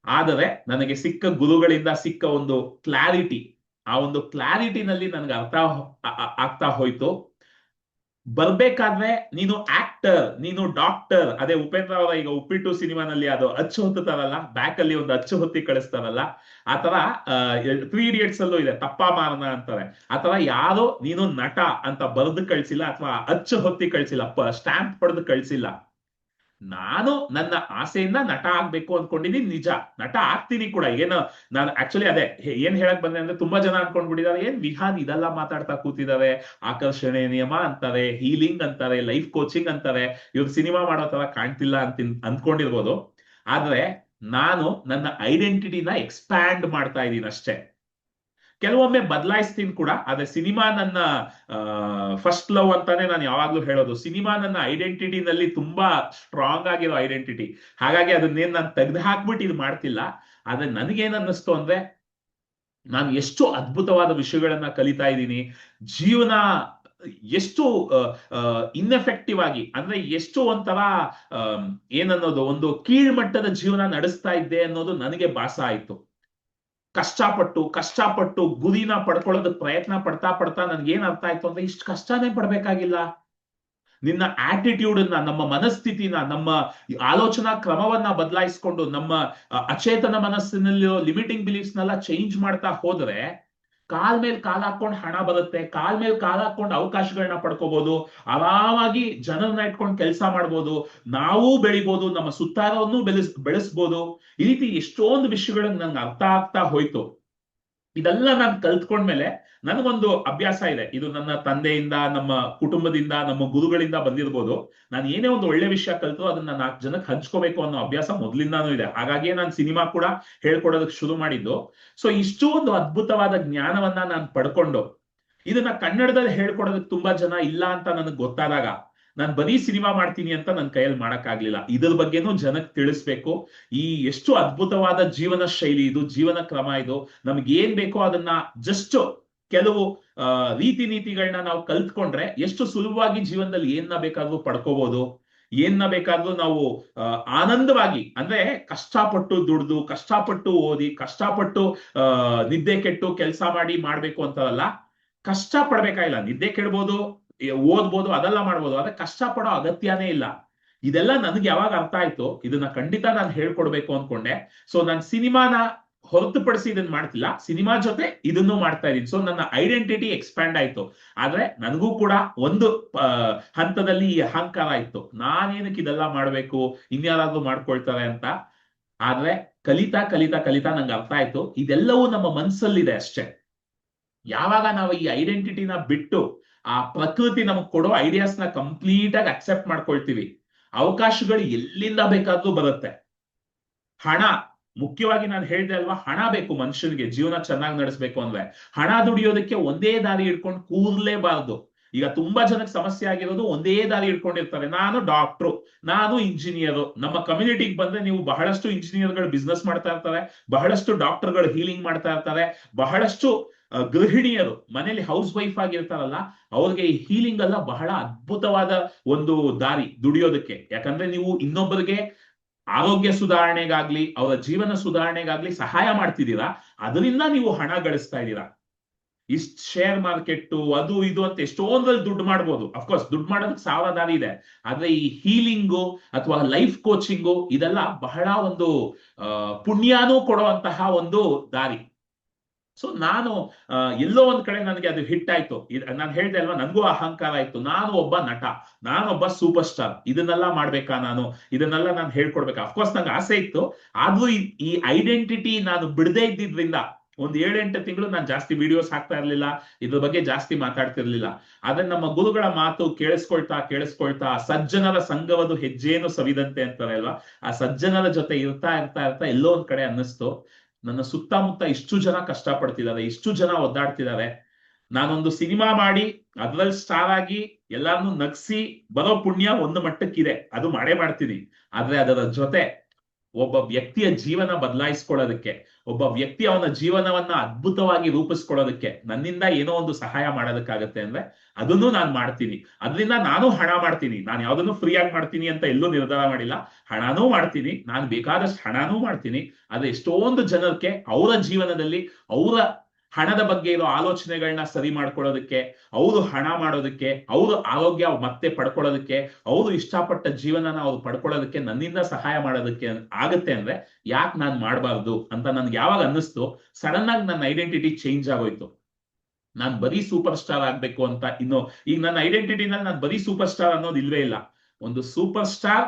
ಆದರೆ ನನಗೆ ಸಿಕ್ಕ ಗುರುಗಳಿಂದ ಸಿಕ್ಕ ಒಂದು ಕ್ಲಾರಿಟಿ ಆ ಒಂದು ಕ್ಲಾರಿಟಿನಲ್ಲಿ ನನಗೆ ಅರ್ಥ ಆಗ್ತಾ ಹೋಯ್ತು. ಬರ್ಬೇಕಾದ್ರೆ ನೀನು ಆಕ್ಟರ್ ನೀನು ಡಾಕ್ಟರ್ ಅದೇ ಉಪೇಂದ್ರ ಅವರ ಈಗ ಉಪ್ಪಿಟ್ಟು ಸಿನಿಮಾನಲ್ಲಿ ಅದು ಅಚ್ಚು ಹೊತ್ತುತ್ತಾರಲ್ಲ ಬ್ಯಾಕ್ ಅಲ್ಲಿ ಒಂದು ಅಚ್ಚು ಹೊತ್ತಿ ಕಳಿಸ್ತಾರಲ್ಲ ಆತರ ತ್ರೀ ಇಡಿಯಟ್ಸ್ ಅಲ್ಲೂ ಇದೆ, ತಪ್ಪ ಮಾರನ ಅಂತಾರೆ. ಆತರ ಯಾರೋ ನೀನು ನಟ ಅಂತ ಬರೆದು ಕಳಿಸಿಲ್ಲ, ಅಥವಾ ಅಚ್ಚು ಹೊತ್ತಿ ಕಳ್ಸಿಲ್ಲ ಸ್ಟ್ಯಾಂಪ್ ಪಡೆದು ಕಳ್ಸಿಲ್ಲ. ನಾನು ನನ್ನ ಆಸೆಯಿಂದ ನಟ ಆಗ್ಬೇಕು ಅನ್ಕೊಂಡಿದ್ದೀನಿ ನಿಜ. ನಟ ಆಗ್ತೀನಿ ಕೂಡ. ಏನು, ನಾನು ಆಕ್ಚುಲಿ ಅದೇ ಏನ್ ಹೇಳಕ್ ಬಂದೆ ಅಂದ್ರೆ ತುಂಬಾ ಜನ ಅನ್ಕೊಂಡ್ಬಿಟ್ಟಿದ್ದಾರೆ. ಏನ್ ವಿಹಾನ್ ಇದೆಲ್ಲ ಮಾತಾಡ್ತಾ ಕೂತಿದ್ದಾರೆ ಆಕರ್ಷಣೆ ನಿಯಮ ಅಂತಾರೆ ಹೀಲಿಂಗ್ ಅಂತಾರೆ ಲೈಫ್ ಕೋಚಿಂಗ್ ಅಂತಾರೆ. ಇವ್ರು ಸಿನಿಮಾ ಮಾಡೋ ತರ ಕಾಣ್ತಿಲ್ಲ ಅಂತ ಅಂದ್ಕೊಂಡಿರ್ಬೋದು ಆದ್ರೆ ನಾನು ನನ್ನ ಐಡೆಂಟಿಟಿನ ಎಕ್ಸ್ಪ್ಯಾಂಡ್ ಮಾಡ್ತಾ ಇದ್ದೀನಿ ಅಷ್ಟೇ. ಕೆಲವೊಮ್ಮೆ ಬದಲಾಯಿಸ್ತೀನಿ ಕೂಡ, ಆದ್ರೆ ಸಿನಿಮಾ ನನ್ನ ಫಸ್ಟ್ ಲವ್ ಅಂತಾನೆ ನಾನು ಯಾವಾಗ್ಲೂ ಹೇಳೋದು. ಸಿನಿಮಾ ನನ್ನ ಐಡೆಂಟಿಟಿನಲ್ಲಿ ತುಂಬಾ ಸ್ಟ್ರಾಂಗ್ ಆಗಿರೋ ಐಡೆಂಟಿಟಿ ಹಾಗಾಗಿ ಅದನ್ನೇನ್ ನಾನು ತೆಗೆದು ಹಾಕ್ಬಿಟ್ಟು ಇದು ಮಾಡ್ತಿಲ್ಲ. ಆದ್ರೆ ನನಗೇನ್ ಅನ್ನಿಸ್ತು ಅಂದ್ರೆ, ನಾನು ಎಷ್ಟು ಅದ್ಭುತವಾದ ವಿಷಯಗಳನ್ನ ಕಲಿತಾ ಇದ್ದೀನಿ. ಜೀವನ ಎಷ್ಟು ಇನ್ಎಫೆಕ್ಟಿವ್ ಆಗಿ, ಅಂದ್ರೆ ಎಷ್ಟು ಒಂಥರ ಏನನ್ನೋದು, ಒಂದು ಕೀಳ್ಮಟ್ಟದ ಜೀವನ ನಡೆಸ್ತಾ ಇದ್ದೆ ಅನ್ನೋದು ನನಗೆ ಭಾಸ ಆಯ್ತು. ಕಷ್ಟಪಟ್ಟು ಕಷ್ಟಪಟ್ಟು ಗುರಿನ ಪಡ್ಕೊಳ್ಳೋದಕ್ಕೆ ಪ್ರಯತ್ನ ಪಡ್ತಾ ಪಡ್ತಾ ನನ್ಗೆ ಏನ್ ಅರ್ಥ ಆಯ್ತು ಅಂದ್ರೆ ಇಷ್ಟು ಕಷ್ಟನೇ ಪಡ್ಬೇಕಾಗಿಲ್ಲ. ನಿನ್ನ ಆಟಿಟ್ಯೂಡ್ ಅನ್ನ ನಮ್ಮ ಮನಸ್ಥಿತಿನ, ನಮ್ಮ ಆಲೋಚನಾ ಕ್ರಮವನ್ನ ಬದಲಾಯಿಸ್ಕೊಂಡು ನಮ್ಮ ಅಚೇತನ ಮನಸ್ಸಿನಲ್ಲಿರೋ ಲಿಮಿಟಿಂಗ್ ಬಿಲೀಫ್ಸ್ ನೆಲ್ಲ ಚೇಂಜ್ ಮಾಡ್ತಾ ಹೋದ್ರೆ ಕಾಲ್ ಮೇಲೆ ಕಾಲ್ ಹಾಕೊಂಡು ಹಣ ಬರುತ್ತೆ, ಕಾಲ್ ಮೇಲೆ ಕಾಲ್ ಹಾಕೊಂಡು ಅವಕಾಶಗಳನ್ನ ಪಡ್ಕೋಬಹುದು ಆರಾಮಾಗಿ ಜನರನ್ನ ಇಟ್ಕೊಂಡು ಕೆಲಸ ಮಾಡ್ಬೋದು, ನಾವು ಬೆಳಿಬೋದು, ನಮ್ಮ ಸುತ್ತಾರವನ್ನು ಬೆಳೆಸ್ ಬೆಳೆಸ್ಬೋದು. ಈ ರೀತಿ ಎಷ್ಟೊಂದು ವಿಷಯಗಳನ್ನ ನಂಗೆ ಅರ್ಥ ಆಗ್ತಾ ಹೋಯ್ತು. ಇದೆಲ್ಲ ನಾನು ಕಲ್ತ್ಕೊಂಡ್ಮೇಲೆ ನನಗೊಂದು ಅಭ್ಯಾಸ ಇದೆ. ಇದು ನನ್ನ ತಂದೆಯಿಂದ, ನಮ್ಮ ಕುಟುಂಬದಿಂದ, ನಮ್ಮ ಗುರುಗಳಿಂದ ಬಂದಿರ್ಬೋದು. ನಾನು ಏನೇ ಒಂದು ಒಳ್ಳೆ ವಿಷಯ ಕಲ್ತು ಅದನ್ನ ನಾಲ್ಕು ಜನಕ್ಕೆ ಹಂಚ್ಕೋಬೇಕು ಅನ್ನೋ ಅಭ್ಯಾಸ ಮೊದಲಿಂದಾನು ಇದೆ. ಹಾಗಾಗಿಯೇ ನಾನು ಸಿನಿಮಾ ಕೂಡ ಹೇಳ್ಕೊಡೋದಕ್ಕೆ ಶುರು ಮಾಡಿದ್ದು. ಸೊ ಇಷ್ಟು ಒಂದು ಅದ್ಭುತವಾದ ಜ್ಞಾನವನ್ನ ನಾನು ಪಡ್ಕೊಂಡು, ಇದನ್ನ ಕನ್ನಡದಲ್ಲಿ ಹೇಳ್ಕೊಡೋದಕ್ಕೆ ತುಂಬಾ ಜನ ಇಲ್ಲ ಅಂತ ನನಗೆ ಗೊತ್ತಾದಾಗ ನಾನು ಬರೀ ಸಿನಿಮಾ ಮಾಡ್ತೀನಿ ಅಂತ ನನ್ನ ಕೈಯಲ್ಲಿ ಮಾಡಕ್ಕಾಗ್ಲಿಲ್ಲ. ಇದ್ರ ಬಗ್ಗೆನೂ ಜನಕ್ಕೆ ತಿಳಿಸ್ಬೇಕು. ಈ ಎಷ್ಟು ಅದ್ಭುತವಾದ ಜೀವನ ಶೈಲಿ ಇದು, ಜೀವನ ಕ್ರಮ ಇದು, ನಮ್ಗೆ ಏನ್ ಬೇಕೋ ಅದನ್ನ ಜಸ್ಟ್ ಕೆಲವು ರೀತಿ ನೀತಿಗಳನ್ನ ನಾವು ಕಲ್ತ್ಕೊಂಡ್ರೆ ಎಷ್ಟು ಸುಲಭವಾಗಿ ಜೀವನದಲ್ಲಿ ಏನ್ನ ಬೇಕಾದ್ರೂ ಪಡ್ಕೋಬಹುದು ಏನ್ನ ಬೇಕಾದ್ರೂ ನಾವು ಆನಂದವಾಗಿ, ಅಂದ್ರೆ ಕಷ್ಟಪಟ್ಟು ದುಡ್ದು, ಕಷ್ಟಪಟ್ಟು ಓದಿ, ಕಷ್ಟಪಟ್ಟು ನಿದ್ದೆ ಕೆಟ್ಟು ಕೆಲಸ ಮಾಡಿ ಮಾಡ್ಬೇಕು ಅಂತಾರಲ್ಲ ಕಷ್ಟ ಪಡ್ಬೇಕಾಗಿಲ್ಲ ನಿದ್ದೆ ಕೆಡ್ಬೋದು ಓದ್ಬೋದು, ಅದೆಲ್ಲ ಮಾಡ್ಬೋದು. ಆದ್ರೆ ಕಷ್ಟ ಪಡೋ ಅಗತ್ಯನೇ ಇಲ್ಲ. ಇದೆಲ್ಲ ನನಗೆ ಯಾವಾಗ ಅರ್ಥ ಆಯ್ತು, ಇದನ್ನ ಖಂಡಿತ ನಾನು ಹೇಳ್ಕೊಡ್ಬೇಕು ಅನ್ಕೊಂಡೆ. ಸೊ ನಾನು ಸಿನಿಮಾನ ಹೊರತುಪಡಿಸಿ ಇದನ್ನ ಮಾಡ್ತಿಲ್ಲ. ಸಿನಿಮಾ ಜೊತೆ ಇದನ್ನು ಮಾಡ್ತಾ ಇದೀನಿ ಸೊ ನನ್ನ ಐಡೆಂಟಿಟಿ ಎಕ್ಸ್ಪ್ಯಾಂಡ್ ಆಯ್ತು. ಆದ್ರೆ ನನಗೂ ಕೂಡ ಒಂದು ಹಂತದಲ್ಲಿ ಈ ಅಹಂಕಾರ ಇತ್ತು. ನಾನೇನಕ್ಕೆ ಇದೆಲ್ಲ ಮಾಡ್ಬೇಕು, ಇನ್ಯಾರಾದ್ರೂ ಮಾಡ್ಕೊಳ್ತಾರೆ ಅಂತ. ಆದ್ರೆ ಕಲಿತಾ ಕಲಿತಾ ಕಲಿತಾ ನಂಗೆ ಅರ್ಥ ಆಯ್ತು. ಇದೆಲ್ಲವೂ ನಮ್ಮ ಮನಸ್ಸಲ್ಲಿದೆ ಅಷ್ಟೇ. ಯಾವಾಗ ನಾವು ಈ ಐಡೆಂಟಿಟಿನ ಬಿಟ್ಟು ಆ ಪ್ರಕೃತಿ ನಮಗೆ ಕೊಡೋ ಐಡಿಯಾಸ್ನ ಕಂಪ್ಲೀಟ್ ಆಗಿ ಅಕ್ಸೆಪ್ಟ್ ಮಾಡ್ಕೊಳ್ತೀವಿ, ಅವಕಾಶಗಳು ಎಲ್ಲಿಂದ ಬೇಕಾದ್ರೂ ಬರುತ್ತೆ. ಹಣ, ಮುಖ್ಯವಾಗಿ ನಾನು ಹೇಳ್ದೆ ಅಲ್ವಾ, ಹಣ ಬೇಕು ಮನುಷ್ಯನಿಗೆ, ಜೀವನ ಚೆನ್ನಾಗಿ ನಡೆಸ್ಬೇಕು ಅಂದ್ರೆ. ಹಣ ದುಡಿಯೋದಕ್ಕೆ ಒಂದೇ ದಾರಿ ಇಟ್ಕೊಂಡು ಕೂರ್ಲೇಬಾರದು. ಈಗ ತುಂಬಾ ಜನಕ್ಕೆ ಸಮಸ್ಯೆ ಆಗಿರೋದು ಒಂದೇ ದಾರಿ ಇಟ್ಕೊಂಡಿರ್ತಾರೆ ನಾನು ಡಾಕ್ಟ್ರು ನಾನು ಇಂಜಿನಿಯರು ನಮ್ಮ ಕಮ್ಯುನಿಟಿಗೆ ಬಂದ್ರೆ ನೀವು ಬಹಳಷ್ಟು ಇಂಜಿನಿಯರ್ಗಳು ಬಿಸ್ನೆಸ್ ಮಾಡ್ತಾ ಇರ್ತಾರೆ, ಬಹಳಷ್ಟು ಡಾಕ್ಟರ್ಗಳು ಹೀಲಿಂಗ್ ಮಾಡ್ತಾ ಇರ್ತಾರೆ, ಬಹಳಷ್ಟು ಗೃಹಿಣಿಯರು, ಮನೆಯಲ್ಲಿ ಹೌಸ್ ವೈಫ್ ಆಗಿರ್ತಾರಲ್ಲ ಅವ್ರಿಗೆ ಈ ಹೀಲಿಂಗ್ ಎಲ್ಲ ಬಹಳ ಅದ್ಭುತವಾದ ಒಂದು ದಾರಿ ದುಡಿಯೋದಕ್ಕೆ. ಯಾಕಂದ್ರೆ ನೀವು ಇನ್ನೊಬ್ಬರಿಗೆ ಆರೋಗ್ಯ ಸುಧಾರಣೆಗಾಗ್ಲಿ, ಅವರ ಜೀವನ ಸುಧಾರಣೆಗಾಗ್ಲಿ ಸಹಾಯ ಮಾಡ್ತಿದ್ದೀರಾ, ಅದರಿಂದ ನೀವು ಹಣ ಗಳಿಸ್ತಾ ಇದ್ದೀರಾ. ಇಷ್ಟ್ ಶೇರ್ ಮಾರ್ಕೆಟ್ ಅದು ಇದು ಅಂತ ಎಷ್ಟೊಂದ್ರಲ್ಲಿ ದುಡ್ಡು ಮಾಡ್ಬೋದು. ಅಫ್ಕೋರ್ಸ್ ದುಡ್ಡು ಮಾಡೋದಕ್ಕೆ ಸಾವಿರ ದಾರಿ ಇದೆ. ಆದ್ರೆ ಈ ಹೀಲಿಂಗು ಅಥವಾ ಲೈಫ್ ಕೋಚಿಂಗು ಇದೆಲ್ಲ ಬಹಳ ಒಂದು ಪುಣ್ಯನೂ ಕೊಡುವಂತಹ ಒಂದು ದಾರಿ. ಸೊ ನಾನು ಎಲ್ಲೋ ಒಂದ್ ಕಡೆ ನನಗೆ ಅದು ಹಿಟ್ ಆಯ್ತು. ನಾನು ಹೇಳ್ದೆ ಅಲ್ವಾ, ನನಗೂ ಅಹಂಕಾರ ಆಯ್ತು ನಾನು ಒಬ್ಬ ನಟ ನಾನೊಬ್ಬ ಸೂಪರ್ ಸ್ಟಾರ್ ಇದನ್ನೆಲ್ಲ ಮಾಡ್ಬೇಕಾ ನಾನು? ಇದನ್ನೆಲ್ಲ ನಾನು ಹೇಳ್ಕೊಡ್ಬೇಕಾ? ಅಫ್ಕೋರ್ಸ್ ನಂಗೆ ಆಸೆ ಇತ್ತು. ಆದ್ರೂ ಈ- ಈ ಐಡೆಂಟಿಟಿ ನಾನು ಬಿಡದೆ ಇದ್ದಿದ್ರಿಂದ, ಒಂದ್ ಏಳೆಂಟು ತಿಂಗಳು ನಾನು ಜಾಸ್ತಿ ವಿಡಿಯೋಸ್ ಹಾಕ್ತಾ ಇರ್ಲಿಲ್ಲ. ಇದ್ರ ಬಗ್ಗೆ ಜಾಸ್ತಿ ಮಾತಾಡ್ತಿರ್ಲಿಲ್ಲ. ಆದ್ರೆ ನಮ್ಮ ಗುರುಗಳ ಮಾತು ಕೇಳಿಸ್ಕೊಳ್ತಾ ಕೇಳಿಸ್ಕೊಳ್ತಾ, ಸಜ್ಜನರ ಸಂಘವದು ಹೆಜ್ಜೇನು ಸವಿದಂತೆ ಅಂತಾರೆ ಅಲ್ವಾ? ಆ ಸಜ್ಜನರ ಜೊತೆ ಇರ್ತಾ ಇರ್ತಾ ಇರ್ತಾ ಎಲ್ಲೋ ಒಂದ್ ಕಡೆ ಅನ್ನಿಸ್ತು. ನನ್ನ ಸುತ್ತಮುತ್ತ ಇಷ್ಟು ಜನ ಕಷ್ಟಪಡ್ತಿದ್ದಾರೆ, ಇಷ್ಟು ಜನ ಒದ್ದಾಡ್ತಿದ್ದಾರೆ. ನಾನೊಂದು ಸಿನಿಮಾ ಮಾಡಿ, ಅದ್ರಲ್ಲಿ ಸ್ಟಾರ್ ಆಗಿ ಎಲ್ಲಾರನ್ನು ನಗ್ಸಿ, ಬರೋ ಪುಣ್ಯ ಒಂದು ಮಟ್ಟಕ್ಕಿದೆ. ಅದು ಮಾಡೇ ಮಾಡ್ತೀನಿ. ಆದ್ರೆ ಅದರ ಜೊತೆ ಒಬ್ಬ ವ್ಯಕ್ತಿಯ ಜೀವನ ಬದಲಾಯಿಸ್ಕೊಳ್ಳೋದಕ್ಕೆ, ಒಬ್ಬ ವ್ಯಕ್ತಿ ಅವನ ಜೀವನವನ್ನ ಅದ್ಭುತವಾಗಿ ರೂಪಿಸ್ಕೊಳ್ಳೋದಕ್ಕೆ ನನ್ನಿಂದ ಏನೋ ಒಂದು ಸಹಾಯ ಮಾಡೋದಕ್ಕಾಗತ್ತೆ ಅಂದ್ರೆ ಅದನ್ನು ನಾನು ಮಾಡ್ತೀನಿ. ಅದರಿಂದ ನಾನು ಹಣ ಮಾಡ್ತೀನಿ. ನಾನು ಯಾವ್ದನ್ನು ಫ್ರೀ ಆಗಿ ಮಾಡ್ತೀನಿ ಅಂತ ಎಲ್ಲೂ ನಿರ್ಧಾರ ಮಾಡಿಲ್ಲ. ಹಣನೂ ಮಾಡ್ತೀನಿ. ನಾನು ಬೇಕಾದಷ್ಟು ಹಣನೂ ಮಾಡ್ತೀನಿ. ಆದ್ರೆ ಎಷ್ಟೊಂದು ಜನಕ್ಕೆ ಅವರ ಜೀವನದಲ್ಲಿ ಅವರ ಹಣದ ಬಗ್ಗೆ ಇರೋ ಆಲೋಚನೆಗಳನ್ನ ಸರಿ ಮಾಡ್ಕೊಳ್ಳೋದಕ್ಕೆ, ಅವರು ಹಣ ಮಾಡೋದಕ್ಕೆ, ಅವರು ಆರೋಗ್ಯ ಮತ್ತೆ ಪಡ್ಕೊಳ್ಳೋದಕ್ಕೆ, ಅವರು ಇಷ್ಟಪಟ್ಟ ಜೀವನನ ಅವ್ರು ಪಡ್ಕೊಳ್ಳೋದಕ್ಕೆ ನನ್ನಿಂದ ಸಹಾಯ ಮಾಡೋದಕ್ಕೆ ಆಗುತ್ತೆ ಅಂದ್ರೆ ಯಾಕೆ ನಾನು ಮಾಡಬಾರ್ದು ಅಂತ ನನ್ಗೆ ಯಾವಾಗ ಅನ್ನಿಸ್ತು, ಸಡನ್ ಆಗಿ ನನ್ನ ಐಡೆಂಟಿಟಿ ಚೇಂಜ್ ಆಗೋಯ್ತು. ನಾನ್ ಬರೀ ಸೂಪರ್ ಸ್ಟಾರ್ ಆಗ್ಬೇಕು ಅಂತ ಇನ್ನು, ಈಗ ನನ್ನ ಐಡೆಂಟಿಟಿನಲ್ಲಿ ನಾನು ಬರೀ ಸೂಪರ್ ಸ್ಟಾರ್ ಅನ್ನೋದು ಇಲ್ವೇ ಇಲ್ಲ. ಒಂದು super star,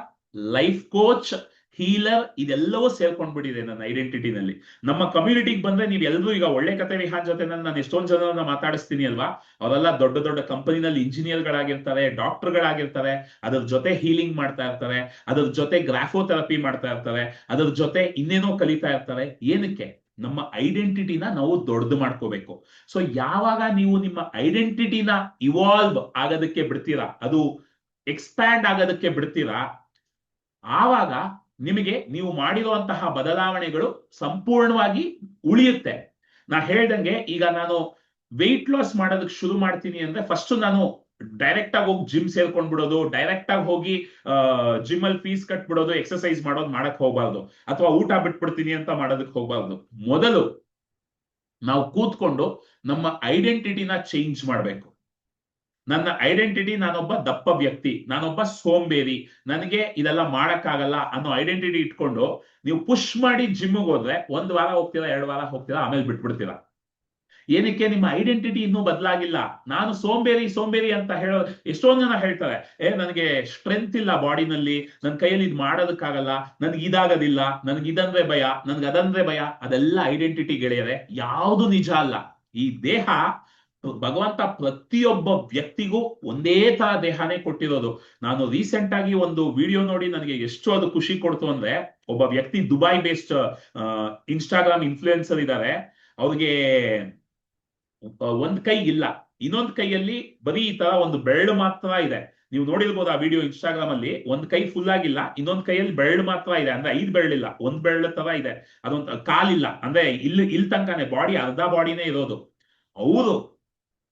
life coach healer ಇದೆಲ್ಲವೂ ಸೇರ್ಕೊಂಡ್ಬಿಟ್ಟಿದೆ ನನ್ನ ಐಡೆಂಟಿಟಿನಲ್ಲಿ ನಮ್ಮ ಕಮ್ಯುನಿಟಿಗೆ ಬಂದ್ರೆ ನೀವು ಎಲ್ಲರೂ ಈಗ ಒಳ್ಳೆ ಕತೆ ವಿಹಾನ್ ಜೊತೆ ನಾನು ಎಷ್ಟೊಂದು ಜನರನ್ನ ಮಾತಾಡಿಸ್ತೀನಿ ಅಲ್ವಾ? ಅವರೆಲ್ಲ ದೊಡ್ಡ ದೊಡ್ಡ ಕಂಪನಿನಲ್ಲಿ ಇಂಜಿನಿಯರ್ಗಳಾಗಿರ್ತಾರೆ ಡಾಕ್ಟರ್ಗಳಾಗಿರ್ತಾರೆ ಅದ್ರ ಜೊತೆ ಹೀಲಿಂಗ್ ಮಾಡ್ತಾ ಇರ್ತಾರೆ, ಅದ್ರ ಜೊತೆ ಗ್ರಾಫೋಥೆರಪಿ ಮಾಡ್ತಾ ಇರ್ತಾರೆ, ಅದ್ರ ಜೊತೆ ಇನ್ನೇನೋ ಕಲಿತಾ ಇರ್ತಾರೆ. ಏನಕ್ಕೆ? ನಮ್ಮ ಐಡೆಂಟಿಟಿನ ನಾವು ದೊಡ್ಡದು ಮಾಡ್ಕೋಬೇಕು. ಸೊ ಯಾವಾಗ ನೀವು ನಿಮ್ಮ ಐಡೆಂಟಿಟಿನ ಇವಾಲ್ವ್ ಆಗೋದಕ್ಕೆ ಬಿಡ್ತೀರಾ, ಅದು ಎಕ್ಸ್ಪ್ಯಾಂಡ್ ಆಗೋದಕ್ಕೆ ಬಿಡ್ತೀರಾ, ಆವಾಗ ನಿಮಗೆ ನೀವು ಮಾಡಿರುವಂತಹ ಬದಲಾವಣೆಗಳು ಸಂಪೂರ್ಣವಾಗಿ ಉಳಿಯುತ್ತೆ. ನಾ ಹೇಳ್ದಂಗೆ ಈಗ ನಾನು ವೆಯ್ಟ್ ಲಾಸ್ ಮಾಡೋದಕ್ಕೆ ಶುರು ಮಾಡ್ತೀನಿ ಅಂದ್ರೆ ಫಸ್ಟ್ ನಾನು ಡೈರೆಕ್ಟ್ ಆಗಿ ಹೋಗಿ ಜಿಮ್ ಸೇರ್ಕೊಂಡ್ ಬಿಡೋದು ಡೈರೆಕ್ಟ್ ಆಗಿ ಹೋಗಿ ಜಿಮ್ ಅಲ್ಲಿ ಫೀಸ್ ಕಟ್ಬಿಡೋದು ಎಕ್ಸರ್ಸೈಸ್ ಮಾಡೋದು ಮಾಡಕ್ ಹೋಗ್ಬಾರ್ದು ಅಥವಾ ಊಟ ಬಿಟ್ಬಿಡ್ತೀನಿ ಅಂತ ಮಾಡೋದಕ್ಕೆ ಹೋಗ್ಬಾರ್ದು. ಮೊದಲು ನಾವು ಕೂತ್ಕೊಂಡು ನಮ್ಮ ಐಡೆಂಟಿಟಿನ ಚೇಂಜ್ ಮಾಡಬೇಕು. ನನ್ನ ಐಡೆಂಟಿಟಿ ನಾನೊಬ್ಬ ದಪ್ಪ ವ್ಯಕ್ತಿ, ನಾನೊಬ್ಬ ಸೋಂಬೇರಿ, ನನಗೆ ಇದೆಲ್ಲ ಮಾಡಕ್ಕಾಗಲ್ಲ ಅನ್ನೋ ಐಡೆಂಟಿಟಿ ಇಟ್ಕೊಂಡು ನೀವು ಪುಷ್ ಮಾಡಿ ಜಿಮ್ಗೆ ಹೋದ್ರೆ ಒಂದ್ ವಾರ ಹೋಗ್ತೀರಾ, ಎರಡು ವಾರ ಹೋಗ್ತೀರಾ, ಆಮೇಲೆ ಬಿಟ್ಬಿಡ್ತೀರಾ. ಏನಕ್ಕೆ ನಿಮ್ಮ ಐಡೆಂಟಿಟಿ ಇನ್ನೂ ಬದಲಾಗಿಲ್ಲ? ನಾನು ಸೋಂಬೇರಿ ಸೋಂಬೇರಿ ಅಂತ ಹೇಳೋ ಎಷ್ಟೊಂದು ಜನ ಹೇಳ್ತಾರೆ, ಏ, ನನಗೆ ಸ್ಟ್ರೆಂತ್ ಇಲ್ಲ ಬಾಡಿನಲ್ಲಿ ನನ್ನ ಕೈಯಲ್ಲಿ ಇದು ಮಾಡೋದಕ್ಕಾಗಲ್ಲ, ನನ್ಗೆ ಇದಾಗೋದಿಲ್ಲ, ನನ್ಗೆ ಇದಂದ್ರೆ ಭಯ, ನನ್ಗೆ ಅದಂದ್ರೆ ಭಯ. ಅದೆಲ್ಲ ಐಡೆಂಟಿಟಿ ಗೆಳೆಯರೆ, ಯಾವುದು ನಿಜ ಅಲ್ಲ. ಈ ದೇಹ ಭಗವಂತ ಪ್ರತಿಯೊಬ್ಬ ವ್ಯಕ್ತಿಗೂ ಒಂದೇ ತರ ದೇಹನೇ ಕೊಟ್ಟಿರೋದು. ನಾನು ರೀಸೆಂಟ್ ಆಗಿ ಒಂದು ವಿಡಿಯೋ ನೋಡಿ ನನಗೆ ಎಷ್ಟು ಅದು ಖುಷಿ ಕೊಡ್ತು ಅಂದ್ರೆ, ಒಬ್ಬ ವ್ಯಕ್ತಿ ದುಬೈ ಬೇಸ್ಡ್ ಇನ್ಸ್ಟಾಗ್ರಾಮ್ ಇನ್ಫ್ಲೂಯೆನ್ಸರ್ ಇದ್ದಾರೆ ಅವ್ರಿಗೆ ಒಂದ್ ಕೈ ಇಲ್ಲ. ಇನ್ನೊಂದ್ ಕೈಯಲ್ಲಿ ಬರೀ ಈ ತರ ಒಂದು ಬೆರಳು ಮಾತ್ರ ಇದೆ. ನೀವು ನೋಡಿರ್ಬೋದು ಆ ವಿಡಿಯೋ ಇನ್ಸ್ಟಾಗ್ರಾಮ್ ಅಲ್ಲಿ ಒಂದ್ ಕೈ ಫುಲ್ ಆಗಿಲ್ಲ, ಇನ್ನೊಂದ್ ಕೈಯಲ್ಲಿ ಬೆರಳು ಮಾತ್ರ ಇದೆ. ಅಂದ್ರೆ ಐದ್ ಬೆರಳಿಲ್ಲ ಒಂದ್ ಬೆರಳು ತರ ಇದೆ. ಅದೊಂದ್, ಕಾಲಿಲ್ಲ. ಅಂದ್ರೆ ಇಲ್ಲಿ ಇಲ್ ತನಕನೇ ಬಾಡಿ ಅರ್ಧ ಬಾಡಿನೇ ಇರೋದು. ಅವರು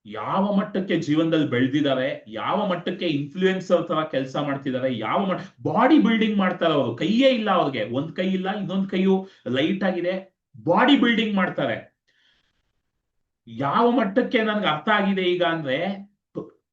ಯಾವ ಮಟ್ಟಕ್ಕೆ ಜೀವನದಲ್ಲಿ ಬೆಳೆದಿದ್ದಾರೆ, ಯಾವ ಮಟ್ಟಕ್ಕೆ ಇನ್ಫ್ಲೂಯೆನ್ಸರ್ ತರ ಕೆಲಸ ಮಾಡ್ತಿದ್ದಾರೆ, ಯಾವ ಮಟ್ಟ ಬಾಡಿ ಬಿಲ್ಡಿಂಗ್ ಮಾಡ್ತಾರೆ ಅವರು. ಕೈಯೇ ಇಲ್ಲ ಅವ್ರಿಗೆ. ಒಂದ್ ಕೈ ಇಲ್ಲ, ಇನ್ನೊಂದ್ ಕೈಯು ಲೈಟ್ ಆಗಿದೆ. ಬಾಡಿ ಬಿಲ್ಡಿಂಗ್ ಮಾಡ್ತಾರೆ. ಯಾವ ಮಟ್ಟಕ್ಕೆ ನನ್ಗೆ ಅರ್ಥ ಆಗಿದೆ ಈಗ ಅಂದ್ರೆ,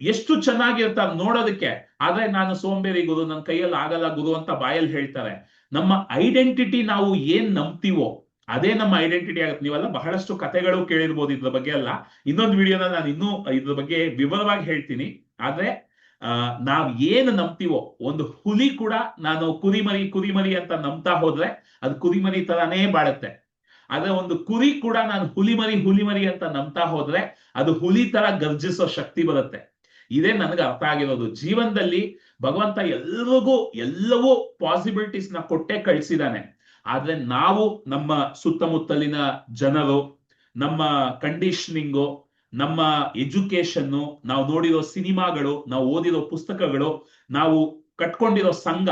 ಎಷ್ಟು ಚೆನ್ನಾಗಿರ್ತಾರೆ ನೋಡೋದಕ್ಕೆ. ಆದ್ರೆ ನಾನು ಸೋಂಬೇರಿ ಗುರು ನನ್ನ ಕೈಯಲ್ಲಿ ಆಗಲ್ಲ ಗುರು ಅಂತ ಬಾಯಲ್ಲಿ ಹೇಳ್ತಾರೆ. ನಮ್ಮ ಐಡೆಂಟಿಟಿ ನಾವು ಏನ್ ನಂಬ್ತೀವೋ ಅದೇ ನಮ್ಮ ಐಡೆಂಟಿಟಿ ಆಗುತ್ತೆ. ನೀವೆಲ್ಲ ಬಹಳಷ್ಟು ಕಥೆಗಳು ಕೇಳಿರ್ಬೋದು ಇದ್ರ ಬಗ್ಗೆ ಅಲ್ಲ. ಇನ್ನೊಂದು ವಿಡಿಯೋನ ನಾನು ಇನ್ನೂ ಇದ್ರ ಬಗ್ಗೆ ವಿವರವಾಗಿ ಹೇಳ್ತೀನಿ. ಆದ್ರೆ, ಆ, ನಾವ್ ಏನ್ ನಂಬ್ತೀವೋ, ಒಂದು ಹುಲಿ ಕೂಡ ನಾನು ಕುರಿಮರಿ ಕುರಿಮರಿ ಅಂತ ನಂಬ್ತಾ ಹೋದ್ರೆ ಅದು ಕುರಿಮರಿ ತರಾನೇ ಬಾಳುತ್ತೆ. ಆದ್ರೆ ಒಂದು ಕುರಿ ಕೂಡ ನಾನು ಹುಲಿಮರಿ ಹುಲಿಮರಿ ಅಂತ ನಂಬ್ತಾ ಹೋದ್ರೆ ಅದು ಹುಲಿ ತರ ಗರ್ಜಿಸೋ ಶಕ್ತಿ ಬರುತ್ತೆ. ಇದೇ ನನಗೆ ಅರ್ಥ ಆಗಿರೋದು. ಜೀವನದಲ್ಲಿ ಭಗವಂತ ಎಲ್ರಿಗೂ ಎಲ್ಲವೂ ಪಾಸಿಬಿಲಿಟೀಸ್ನ ಕೊಟ್ಟೆ ಕಳಿಸಿದಾನೆ. ಆದ್ರೆ ನಾವು ನಮ್ಮ ಸುತ್ತಮುತ್ತಲಿನ ಜನರು, ನಮ್ಮ ಕಂಡೀಷನಿಂಗು, ನಮ್ಮ ಎಜುಕೇಶನ್ನು ನಾವು ನೋಡಿರೋ ಸಿನಿಮಾಗಳು, ನಾವು ಓದಿರೋ ಪುಸ್ತಕಗಳು, ನಾವು ಕಟ್ಕೊಂಡಿರೋ ಸಂಘ,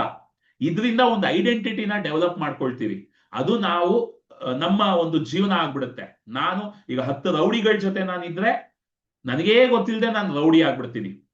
ಇದರಿಂದ ಒಂದು ಐಡೆಂಟಿಟಿನ ಡೆವಲಪ್ ಮಾಡ್ಕೊಳ್ತೀವಿ. ಅದು ನಾವು ನಮ್ಮ ಒಂದು ಜೀವನ ಆಗ್ಬಿಡುತ್ತೆ. ನಾನು ಈಗ ಹತ್ತು ರೌಡಿಗಳ ಜೊತೆ ನಾನಿದ್ರೆ, ನನಗೇ ಗೊತ್ತಿಲ್ಲದೆ ನಾನು ರೌಡಿ ಆಗ್ಬಿಡ್ತೀನಿ.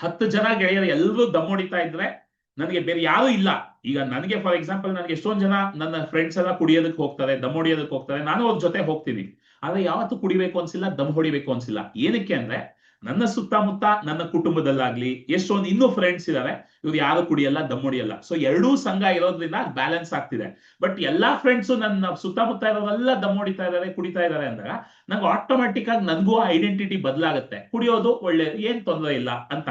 ಹತ್ತು ಜನ ಗೆಳೆಯರು ಎಲ್ಲರೂ ದಮ್ಮೊಡಿತಾ ಇದ್ರೆ ನನಗೆ ಬೇರೆ ಯಾರು ಇಲ್ಲ. ಈಗ ನನಗೆ ಫಾರ್ ಎಕ್ಸಾಂಪಲ್ ನನಗೆ ಎಷ್ಟೊಂದು ಜನ ನನ್ನ ಫ್ರೆಂಡ್ಸ್ ಎಲ್ಲ ಕುಡಿಯೋದಕ್ಕೆ ಹೋಗ್ತಾರೆ, ದಮ್ ಹೊಡಿಯೋದಕ್ಕೆ ಹೋಗ್ತಾರೆ, ನಾನು ಅವ್ರ ಜೊತೆ ಹೋಗ್ತೀನಿ. ಆದ್ರೆ ಯಾವತ್ತೂ ಕುಡಿಬೇಕು ಅನ್ಸಿಲ್ಲ, ದಮ್ ಹೊಡಿಬೇಕು ಅನ್ಸಿಲ್ಲ. ಏನಕ್ಕೆ ಅಂದ್ರೆ ನನ್ನ ಸುತ್ತಮುತ್ತ ನನ್ನ ಕುಟುಂಬದಲ್ಲಾಗ್ಲಿ ಎಷ್ಟೊಂದು ಇನ್ನೂ ಫ್ರೆಂಡ್ಸ್ ಇದಾವೆ ಇವ್ರು ಯಾರು ಕುಡಿಯಲ್ಲ, ದಮ್ ಹೊಡಿಯಲ್ಲ. ಸೊ ಎರಡೂ ಸಂಘ ಇರೋದ್ರಿಂದ ಬ್ಯಾಲೆನ್ಸ್ ಆಗ್ತಿದೆ. ಬಟ್ ಎಲ್ಲಾ ಫ್ರೆಂಡ್ಸು ನನ್ನ ಸುತ್ತಮುತ್ತ ಇರೋರೆಲ್ಲ ದಮ್ ಹೊಡಿತಾ ಇದಾರೆ, ಕುಡಿತಾ ಇದಾರೆ ಅಂದಾಗ ನಂಗೆ ಆಟೋಮೆಟಿಕ್ ಆಗಿ ನನ್ಗೂ ಐಡೆಂಟಿಟಿ ಬದಲಾಗುತ್ತೆ. ಕುಡಿಯೋದು ಒಳ್ಳೆ ಏನ್ ತೊಂದರೆ ಇಲ್ಲ ಅಂತ.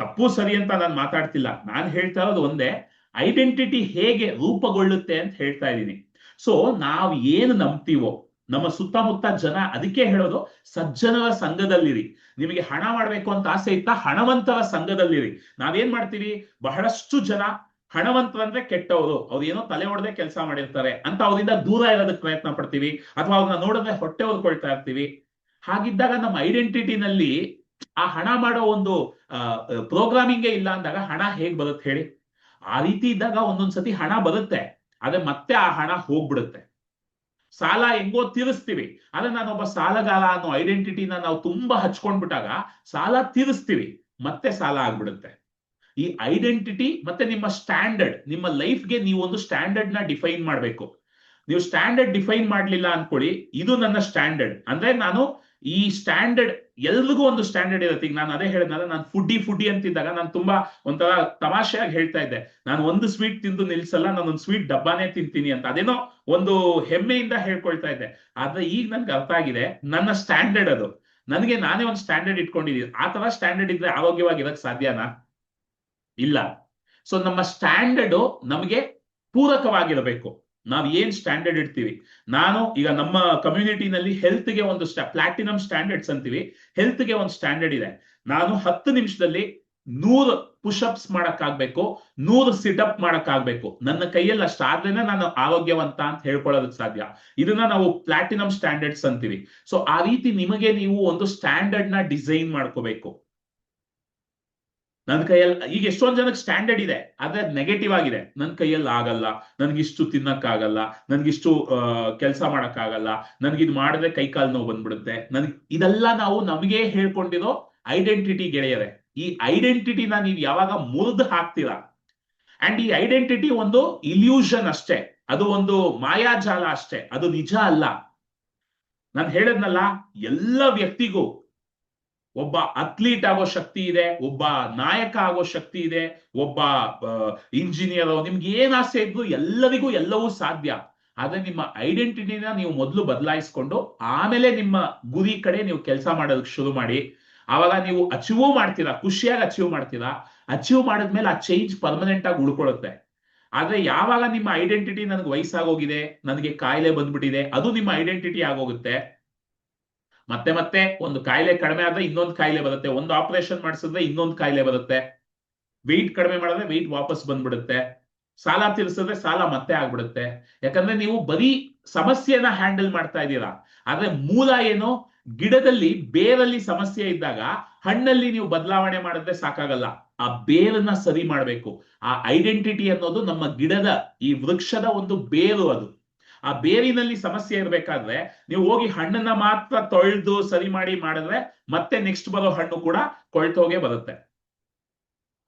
ತಪ್ಪು ಸರಿ ಅಂತ ನಾನು ಮಾತಾಡ್ತಿಲ್ಲ. ನಾನು ಹೇಳ್ತಾ ಇರೋದು ಒಂದೇ ಐಡೆಂಟಿಟಿ ಹೇಗೆ ರೂಪುಗೊಳ್ಳುತ್ತೆ ಅಂತ ಹೇಳ್ತಾ ಇದ್ದೀನಿ. ಸೊ ನಾವು ಏನು ನಂಬ್ತೀವೋ, ನಮ್ಮ ಸುತ್ತಮುತ್ತ ಜನ ಅದಕ್ಕೆ ಹೇಳೋದು ಸಜ್ಜನರ ಸಂಘದಲ್ಲಿರಿ. ನಿಮಗೆ ಹಣ ಮಾಡ್ಬೇಕು ಅಂತ ಆಸೆ ಇತ್ತ ಹಣವಂತರ ಸಂಘದಲ್ಲಿರಿ. ನಾವೇನ್ ಮಾಡ್ತೀವಿ? ಬಹಳಷ್ಟು ಜನ ಹಣವಂತರಂದ್ರೆ ಕೆಟ್ಟವರು. ಅವ್ರು ಏನೋ ತಲೆ ಹೊಡೆದೇ ಕೆಲಸ ಮಾಡಿರ್ತಾರೆ ಅಂತ ಅವರಿಂದ ದೂರ ಇರೋದಕ್ಕೆ ಪ್ರಯತ್ನ ಪಡ್ತೀವಿ. ಅಥವಾ ಅವ್ರನ್ನ ನೋಡಿದ್ರೆ ಹೊಟ್ಟೆ ಹೊದ್ಕೊಳ್ತಾ ಇರ್ತೀವಿ. ಹಾಗಿದ್ದಾಗ ನಮ್ಮ ಐಡೆಂಟಿಟಿನಲ್ಲಿ ಆ ಹಣ ಮಾಡೋ ಒಂದು ಪ್ರೋಗ್ರಾಮಿಂಗ್ ಇಲ್ಲ ಅಂದಾಗ ಹಣ ಹೇಗ್ ಬರುತ್ತೆ ಹೇಳಿ? ಆ ರೀತಿ ಇದ್ದಾಗ ಒಂದೊಂದ್ಸತಿ ಹಣ ಬರುತ್ತೆ, ಆದ್ರೆ ಮತ್ತೆ ಆ ಹಣ ಹೋಗ್ಬಿಡುತ್ತೆ. ಸಾಲ ಹೆಂಗೋ ತೀರಿಸ್ತೀವಿ, ಆದ್ರೆ ನಾನೊಬ್ಬ ಸಾಲಗಾಲ ಅನ್ನೋ ಐಡೆಂಟಿಟಿನ ನಾವು ತುಂಬಾ ಹಚ್ಕೊಂಡ್ಬಿಟ್ಟಾಗ ಸಾಲ ತೀರಿಸ್ತೀವಿ, ಮತ್ತೆ ಸಾಲ ಆಗ್ಬಿಡುತ್ತೆ. ಈ ಐಡೆಂಟಿಟಿ ಮತ್ತೆ ನಿಮ್ಮ ಸ್ಟ್ಯಾಂಡರ್ಡ್ ನಿಮ್ಮ ಲೈಫ್ಗೆ ನೀವು ಒಂದು ಸ್ಟ್ಯಾಂಡರ್ಡ್ನ ಡಿಫೈನ್ ಮಾಡ್ಬೇಕು. ನೀವು ಸ್ಟ್ಯಾಂಡರ್ಡ್ ಡಿಫೈನ್ ಮಾಡ್ಲಿಲ್ಲ ಅನ್ಕೊಳ್ಳಿ, ಇದು ನನ್ನ ಸ್ಟ್ಯಾಂಡರ್ಡ್ ಅಂದ್ರೆ ನಾನು ಈ ಸ್ಟ್ಯಾಂಡರ್ಡ್ ಎಲ್ರಿಗೂ ಒಂದು ಸ್ಟ್ಯಾಂಡರ್ಡ್ ಇರುತ್ತೆ. ಈಗ ನಾನು ಅದೇ ಹೇಳಿದ್ನಲ್ಲ, ನಾನು ಫುಡ್ಡಿ ಫುಡ್ಡಿ ಅಂತಿದ್ದಾಗ ನಾನು ತುಂಬಾ ಒಂಥರ ತಮಾಷೆಯಾಗಿ ಹೇಳ್ತಾ ಇದ್ದೆ. ನಾನು ಒಂದು ಸ್ವೀಟ್ ತಿಂದು ನಿಲ್ಸಲ್ಲ, ನಾನು ಒಂದು ಸ್ವೀಟ್ ಡಬ್ಬಾನೇ ತಿಂತೀನಿ ಅಂತ. ಅದೇನೋ ಒಂದು ಹೆಮ್ಮೆಯಿಂದ ಹೇಳ್ಕೊಳ್ತಾ ಇದ್ದೆ. ಆದ್ರೆ ಈಗ ನನ್ಗೆ ಅರ್ಥ ಆಗಿದೆ, ನನ್ನ ಸ್ಟ್ಯಾಂಡರ್ಡ್ ಅದು. ನನಗೆ ನಾನೇ ಒಂದು ಸ್ಟ್ಯಾಂಡರ್ಡ್ ಇಟ್ಕೊಂಡಿದ್ದೀನಿ ಆ ತರ ಸ್ಟ್ಯಾಂಡರ್ಡ್ ಇದ್ರೆ ಆರೋಗ್ಯವಾಗಿರಕ್ ಸಾಧ್ಯನಾ? ಇಲ್ಲ. ಸೊ ನಮ್ಮ ಸ್ಟ್ಯಾಂಡರ್ಡ್ ನಮಗೆ ಪೂರಕವಾಗಿರಬೇಕು. ನಾವ್ ಏನ್ ಸ್ಟ್ಯಾಂಡರ್ಡ್ ಇಡ್ತೀವಿ? ನಾನು ಈಗ ನಮ್ಮ ಕಮ್ಯುನಿಟಿನಲ್ಲಿ ಹೆಲ್ತ್ಗೆ ಒಂದು ಪ್ಲಾಟಿನಮ್ ಸ್ಟ್ಯಾಂಡರ್ಡ್ಸ್ ಅಂತೀವಿ. ಹೆಲ್ತ್ಗೆ ಒಂದು ಸ್ಟ್ಯಾಂಡರ್ಡ್ ಇದೆ. ನಾನು ಹತ್ತು ನಿಮಿಷದಲ್ಲಿ ನೂರು ಪುಷಪ್ಸ್ ಮಾಡಕ್ಕಾಗ್ಬೇಕು, ನೂರು ಸಿಟಪ್ ಮಾಡಕ್ಕಾಗ್ಬೇಕು. ನನ್ನ ಕೈಯಲ್ಲಿ ಅಷ್ಟಾದ್ರೇನೆ ನಾನು ಆರೋಗ್ಯವಂತ ಅಂತ ಹೇಳ್ಕೊಳ್ಳೋದಕ್ಕೆ ಸಾಧ್ಯ. ಇದನ್ನ ನಾವು ಪ್ಲಾಟಿನಂ ಸ್ಟ್ಯಾಂಡರ್ಡ್ಸ್ ಅಂತೀವಿ. ಸೊ ಆ ರೀತಿ ನಿಮಗೆ ನೀವು ಒಂದು ಸ್ಟ್ಯಾಂಡರ್ಡ್ನ ಡಿಸೈನ್ ಮಾಡ್ಕೋಬೇಕು. ನನ್ನ ಕೈಯಲ್ಲಿ, ಈಗ ಎಷ್ಟೊಂದು ಜನಕ್ಕೆ ಸ್ಟ್ಯಾಂಡರ್ಡ್ ಇದೆ, ಆದ್ರೆ ನೆಗೆಟಿವ್ ಆಗಿದೆ. ನನ್ನ ಕೈಯಲ್ಲಿ ಆಗಲ್ಲ, ನನ್ಗಿಷ್ಟು ತಿನ್ನಕ್ಕಾಗಲ್ಲ, ನನ್ಗಿಷ್ಟು ಕೆಲಸ ಮಾಡಕ್ಕಾಗಲ್ಲ ಇದು ಮಾಡಿದ್ರೆ ಕೈ ಕಾಲು ನೋವು ಬಂದ್ಬಿಡುತ್ತೆ. ನನ್ಗೆ ಇದೆಲ್ಲ ನಾವು ನಮಗೆ ಹೇಳ್ಕೊಂಡಿರೋ ಐಡೆಂಟಿಟಿ ಗೆಳೆಯರೆ. ಈ ಐಡೆಂಟಿಟಿನ ನೀವು ಯಾವಾಗ ಮುರಿದು ಹಾಕ್ತೀರಾ? ಅಂಡ್ ಈ ಐಡೆಂಟಿಟಿ ಒಂದು ಇಲ್ಯೂಷನ್ ಅಷ್ಟೇ. ಅದು ಒಂದು ಮಾಯಾಜಾಲ ಅಷ್ಟೇ. ಅದು ನಿಜ ಅಲ್ಲ. ನಾನು ಹೇಳದ್ನಲ್ಲ, ಎಲ್ಲ ವ್ಯಕ್ತಿಗೂ ಒಬ್ಬ ಅಥ್ಲೀಟ್ ಆಗೋ ಶಕ್ತಿ ಇದೆ, ಒಬ್ಬ ನಾಯಕ ಆಗೋ ಶಕ್ತಿ ಇದೆ, ಒಬ್ಬ ಇಂಜಿನಿಯರ್ ನಿಮ್ಗೆ ಏನ್ ಆಸೆ ಇದ್ರು ಎಲ್ಲರಿಗೂ ಎಲ್ಲವೂ ಸಾಧ್ಯ. ಆದ್ರೆ ನಿಮ್ಮ ಐಡೆಂಟಿಟಿನ ನೀವು ಮೊದಲು ಬದಲಾಯಿಸ್ಕೊಂಡು ಆಮೇಲೆ ನಿಮ್ಮ ಗುರಿ ಕಡೆ ನೀವು ಕೆಲಸ ಮಾಡೋದಕ್ಕೆ ಶುರು ಮಾಡಿ. ಆವಾಗ ನೀವು ಅಚೀವ್ ಮಾಡ್ತೀರಾ, ಖುಷಿಯಾಗಿ ಅಚೀವ್ ಮಾಡ್ತೀರಾ ಅಚೀವ್ ಮಾಡಿದ್ಮೇಲೆ ಆ ಚೇಂಜ್ ಪರ್ಮನೆಂಟ್ ಆಗಿ ಉಳ್ಕೊಳ್ಳುತ್ತೆ. ಆದ್ರೆ ಯಾವಾಗ ನಿಮ್ಮ ಐಡೆಂಟಿಟಿ ನನಗೆ ವಯಸ್ಸಾಗೋಗಿದೆ, ನನಗೆ ಕಾಯಿಲೆ ಬಂದ್ಬಿಟ್ಟಿದೆ, ಅದು ನಿಮ್ಮ ಐಡೆಂಟಿಟಿ ಆಗೋಗುತ್ತೆ. ಮತ್ತೆ ಮತ್ತೆ ಒಂದು ಕಾಯಿಲೆ ಕಡಿಮೆ ಆದ್ರೆ ಇನ್ನೊಂದು ಕಾಯಿಲೆ ಬರುತ್ತೆ. ಒಂದು ಆಪರೇಷನ್ ಮಾಡಿಸಿದ್ರೆ ಇನ್ನೊಂದು ಕಾಯಿಲೆ ಬರುತ್ತೆ. ವೆಯ್ಟ್ ಕಡಿಮೆ ಮಾಡಿದ್ರೆ ವೆಯ್ಟ್ ವಾಪಸ್ ಬಂದ್ಬಿಡುತ್ತೆ. ಸಾಲ ತೀರಿಸಿದ್ರೆ ಸಾಲ ಮತ್ತೆ ಆಗ್ಬಿಡುತ್ತೆ. ಯಾಕಂದ್ರೆ ನೀವು ಬರೀ ಸಮಸ್ಯೆನ ಹ್ಯಾಂಡಲ್ ಮಾಡ್ತಾ ಇದ್ದೀರಾ. ಆದ್ರೆ ಮೂಲ ಏನು? ಗಿಡದಲ್ಲಿ, ಬೇರಲ್ಲಿ ಸಮಸ್ಯೆ ಇದ್ದಾಗ ಹಣ್ಣಲ್ಲಿ ನೀವು ಬದಲಾವಣೆ ಮಾಡಿದ್ರೆ ಸಾಕಾಗಲ್ಲ. ಆ ಬೇರನ್ನ ಸರಿ ಮಾಡಬೇಕು. ಆ ಐಡೆಂಟಿಟಿ ಅನ್ನೋದು ನಮ್ಮ ಗಿಡದ, ಈ ವೃಕ್ಷದ ಒಂದು ಬೇರು ಅದು. ಆ ಬೇರಿನಲ್ಲಿ ಸಮಸ್ಯೆ ಇರ್ಬೇಕಾದ್ರೆ ನೀವು ಹೋಗಿ ಹಣ್ಣನ್ನ ಮಾತ್ರ ತೊಳೆದು ಸರಿ ಮಾಡಿ ಮಾಡಿದ್ರೆ ಮತ್ತೆ ನೆಕ್ಸ್ಟ್ ಬರೋ ಹಣ್ಣು ಕೂಡ ಕೊಳ್ತೋಗೆ ಬರುತ್ತೆ.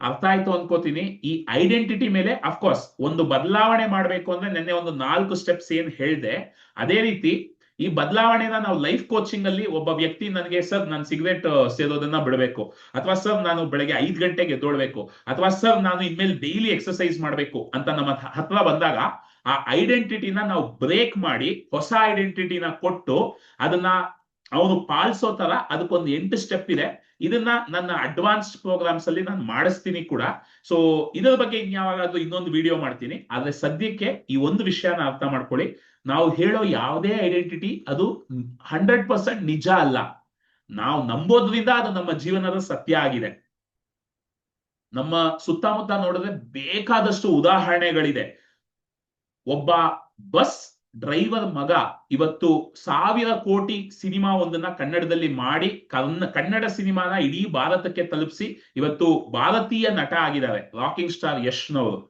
ಅರ್ಥ ಆಯ್ತು ಅನ್ಕೋತೀನಿ. ಈ ಐಡೆಂಟಿಟಿ ಮೇಲೆ ಅಫ್ಕೋರ್ಸ್ ಒಂದು ಬದಲಾವಣೆ ಮಾಡ್ಬೇಕು ಅಂದ್ರೆ ನಿನ್ನೆ ಒಂದು ನಾಲ್ಕು ಸ್ಟೆಪ್ಸ್ ಏನ್ ಹೇಳ್ದೆ. ಅದೇ ರೀತಿ ಈ ಬದಲಾವಣೆನ ನಾವು ಲೈಫ್ ಕೋಚಿಂಗ್ ಅಲ್ಲಿ ಒಬ್ಬ ವ್ಯಕ್ತಿ ನನಗೆ ಸರ್ ನಾನು ಸಿಗರೇಟ್ ಸೇರೋದನ್ನ ಬಿಡಬೇಕು. ಅಥವಾ ಸರ್ ನಾನು ಬೆಳಗ್ಗೆ ಐದು ಗಂಟೆಗೆ ಎದ್ದೋಳ್ಬೇಕು. ಅಥವಾ ಸರ್ ನಾನು ಇನ್ಮೇಲೆ ಡೈಲಿ ಎಕ್ಸರ್ಸೈಸ್ ಮಾಡಬೇಕು ಅಂತ ನಮ್ಮ ಹತ್ರ ಬಂದಾಗ ಆ ಐಡೆಂಟಿಟಿನ ನಾವು ಬ್ರೇಕ್ ಮಾಡಿ ಹೊಸ ಐಡೆಂಟಿಟಿನ ಕೊಟ್ಟು ಅದನ್ನ ಅವನು ಪಾಲಿಸೋ ತರ ಅದಕ್ಕೊಂದು ಎಂಟು ಸ್ಟೆಪ್ ಇದೆ. ಇದನ್ನ ನನ್ನ ಅಡ್ವಾನ್ಸ್ಡ್ ಪ್ರೋಗ್ರಾಮ್ಸ್ ಅಲ್ಲಿ ನಾನು ಮಾಡಿಸ್ತೀನಿ ಕೂಡ. ಸೊ ಇದರ ಬಗ್ಗೆ ಇನ್ಯಾವಾಗಾದ್ರೂ ಇನ್ನೊಂದು ವಿಡಿಯೋ ಮಾಡ್ತೀನಿ. ಆದ್ರೆ ಸದ್ಯಕ್ಕೆ ಈ ಒಂದು ವಿಷಯನ ಅರ್ಥ ಮಾಡ್ಕೊಳ್ಳಿ. ನಾವು ಹೇಳೋ ಯಾವುದೇ ಐಡೆಂಟಿಟಿ ಅದು ಹಂಡ್ರೆಡ್ ಪರ್ಸೆಂಟ್ ನಿಜ ಅಲ್ಲ. ನಾವು ನಂಬೋದ್ರಿಂದ ಅದು ನಮ್ಮ ಜೀವನದ ಸತ್ಯ ಆಗಿದೆ. ನಮ್ಮ ಸುತ್ತಮುತ್ತ ನೋಡಿದ್ರೆ ಬೇಕಾದಷ್ಟು ಉದಾಹರಣೆಗಳಿದೆ. ಒಬ್ಬ ಬಸ್ ಡ್ರೈವರ್ ಮಗ ಇವತ್ತು ಸಾವಿರ ಕೋಟಿ ಸಿನಿಮಾ ಒಂದನ್ನ ಕನ್ನಡದಲ್ಲಿ ಮಾಡಿ ಕನ್ನ, ಕನ್ನಡ ಸಿನಿಮಾನ ಇಡೀ ಭಾರತಕ್ಕೆ ತಲುಪಿಸಿ ಇವತ್ತು ಭಾರತೀಯ ನಟ ಆಗಿದ್ದಾರೆ, ರಾಕಿಂಗ್ ಸ್ಟಾರ್ ಯಶ್ನವರು.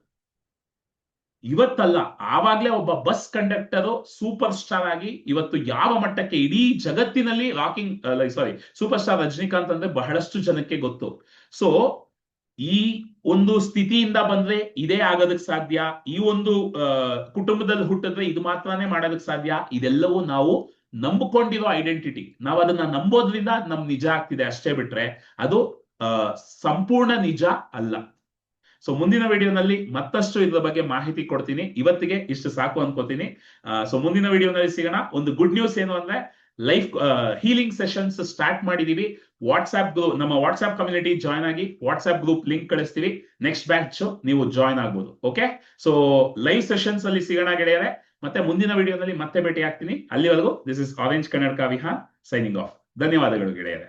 ಇವತ್ತಲ್ಲ, ಆವಾಗ್ಲೇ ಒಬ್ಬ ಬಸ್ ಕಂಡಕ್ಟರ್ ಸೂಪರ್ ಸ್ಟಾರ್ ಆಗಿ ಇವತ್ತು ಯಾವ ಮಟ್ಟಕ್ಕೆ ಇಡೀ ಜಗತ್ತಿನಲ್ಲಿ rocking sorry super star Rajinikanth ಅಂದ್ರೆ ಬಹಳಷ್ಟು ಜನಕ್ಕೆ ಗೊತ್ತು. ಸೊ ಈ ಒಂದು ಸ್ಥಿತಿಯಿಂದ ಬಂದ್ರೆ ಇದೇ ಆಗೋದಕ್ಕೆ ಸಾಧ್ಯ. ಈ ಒಂದು ಕುಟುಂಬದಲ್ಲಿ ಹುಟ್ಟಿದ್ರೆ ಇದು ಮಾತ್ರನೇ ಮಾಡೋದಕ್ಕೆ ಸಾಧ್ಯ. ಇದೆಲ್ಲವೂ ನಾವು ನಂಬಿಕೊಂಡಿರೋ ಐಡೆಂಟಿಟಿ ನಾವು ಅದನ್ನ ನಂಬೋದ್ರಿಂದ ನಮ್ ನಿಜ ಆಗ್ತಿದೆ ಅಷ್ಟೇ ಬಿಟ್ರೆ ಅದು ಸಂಪೂರ್ಣ ನಿಜ ಅಲ್ಲ. ಸೊ ಮುಂದಿನ ವಿಡಿಯೋನಲ್ಲಿ ಮತ್ತಷ್ಟು ಇದ್ರ ಬಗ್ಗೆ ಮಾಹಿತಿ ಕೊಡ್ತೀನಿ. ಇವತ್ತಿಗೆ ಇಷ್ಟು ಸಾಕು ಅನ್ಕೋತೀನಿ. ಸೊ ಮುಂದಿನ ವಿಡಿಯೋನಲ್ಲಿ ಸಿಗೋಣ. ಒಂದು ಗುಡ್ ನ್ಯೂಸ್ ಏನು ಅಂದ್ರೆ ಲೈಫ್ ಹೀಲಿಂಗ್ ಸೆಷನ್ಸ್ ಸ್ಟಾರ್ಟ್ ಮಾಡಿದೀವಿ. ವಾಟ್ಸ್ಆಪ್ ಗ್ರೂಪ್ ನಮ್ಮ ವಾಟ್ಸ್ಆಪ್ ಕಮ್ಯುನಿಟಿ ಜಾಯ್ನ್ ಆಗಿ ವಾಟ್ಸ್ಆಪ್ ಗ್ರೂಪ್ ಲಿಂಕ್ ಕಳಿಸ್ತೀವಿ. ನೆಕ್ಸ್ಟ್ ಬ್ಯಾಚ್ ನೀವು ಜಾಯ್ನ್ ಆಗ್ಬೋದು. ಓಕೆ ಸೊ ಲೈವ್ ಸೆಷನ್ಸ್ ಅಲ್ಲಿ ಸಿಗೋಣ ಗೆಳೆಯರೆ. ಮತ್ತೆ ಮುಂದಿನ ವಿಡಿಯೋದಲ್ಲಿ ಮತ್ತೆ ಭೇಟಿ ಆಗ್ತೀನಿ ಅಲ್ಲಿವರೆಗೂ this is orange Kannada Vihan signing off ಧನ್ಯವಾದಗಳು ಗೆಳೆಯರೆ.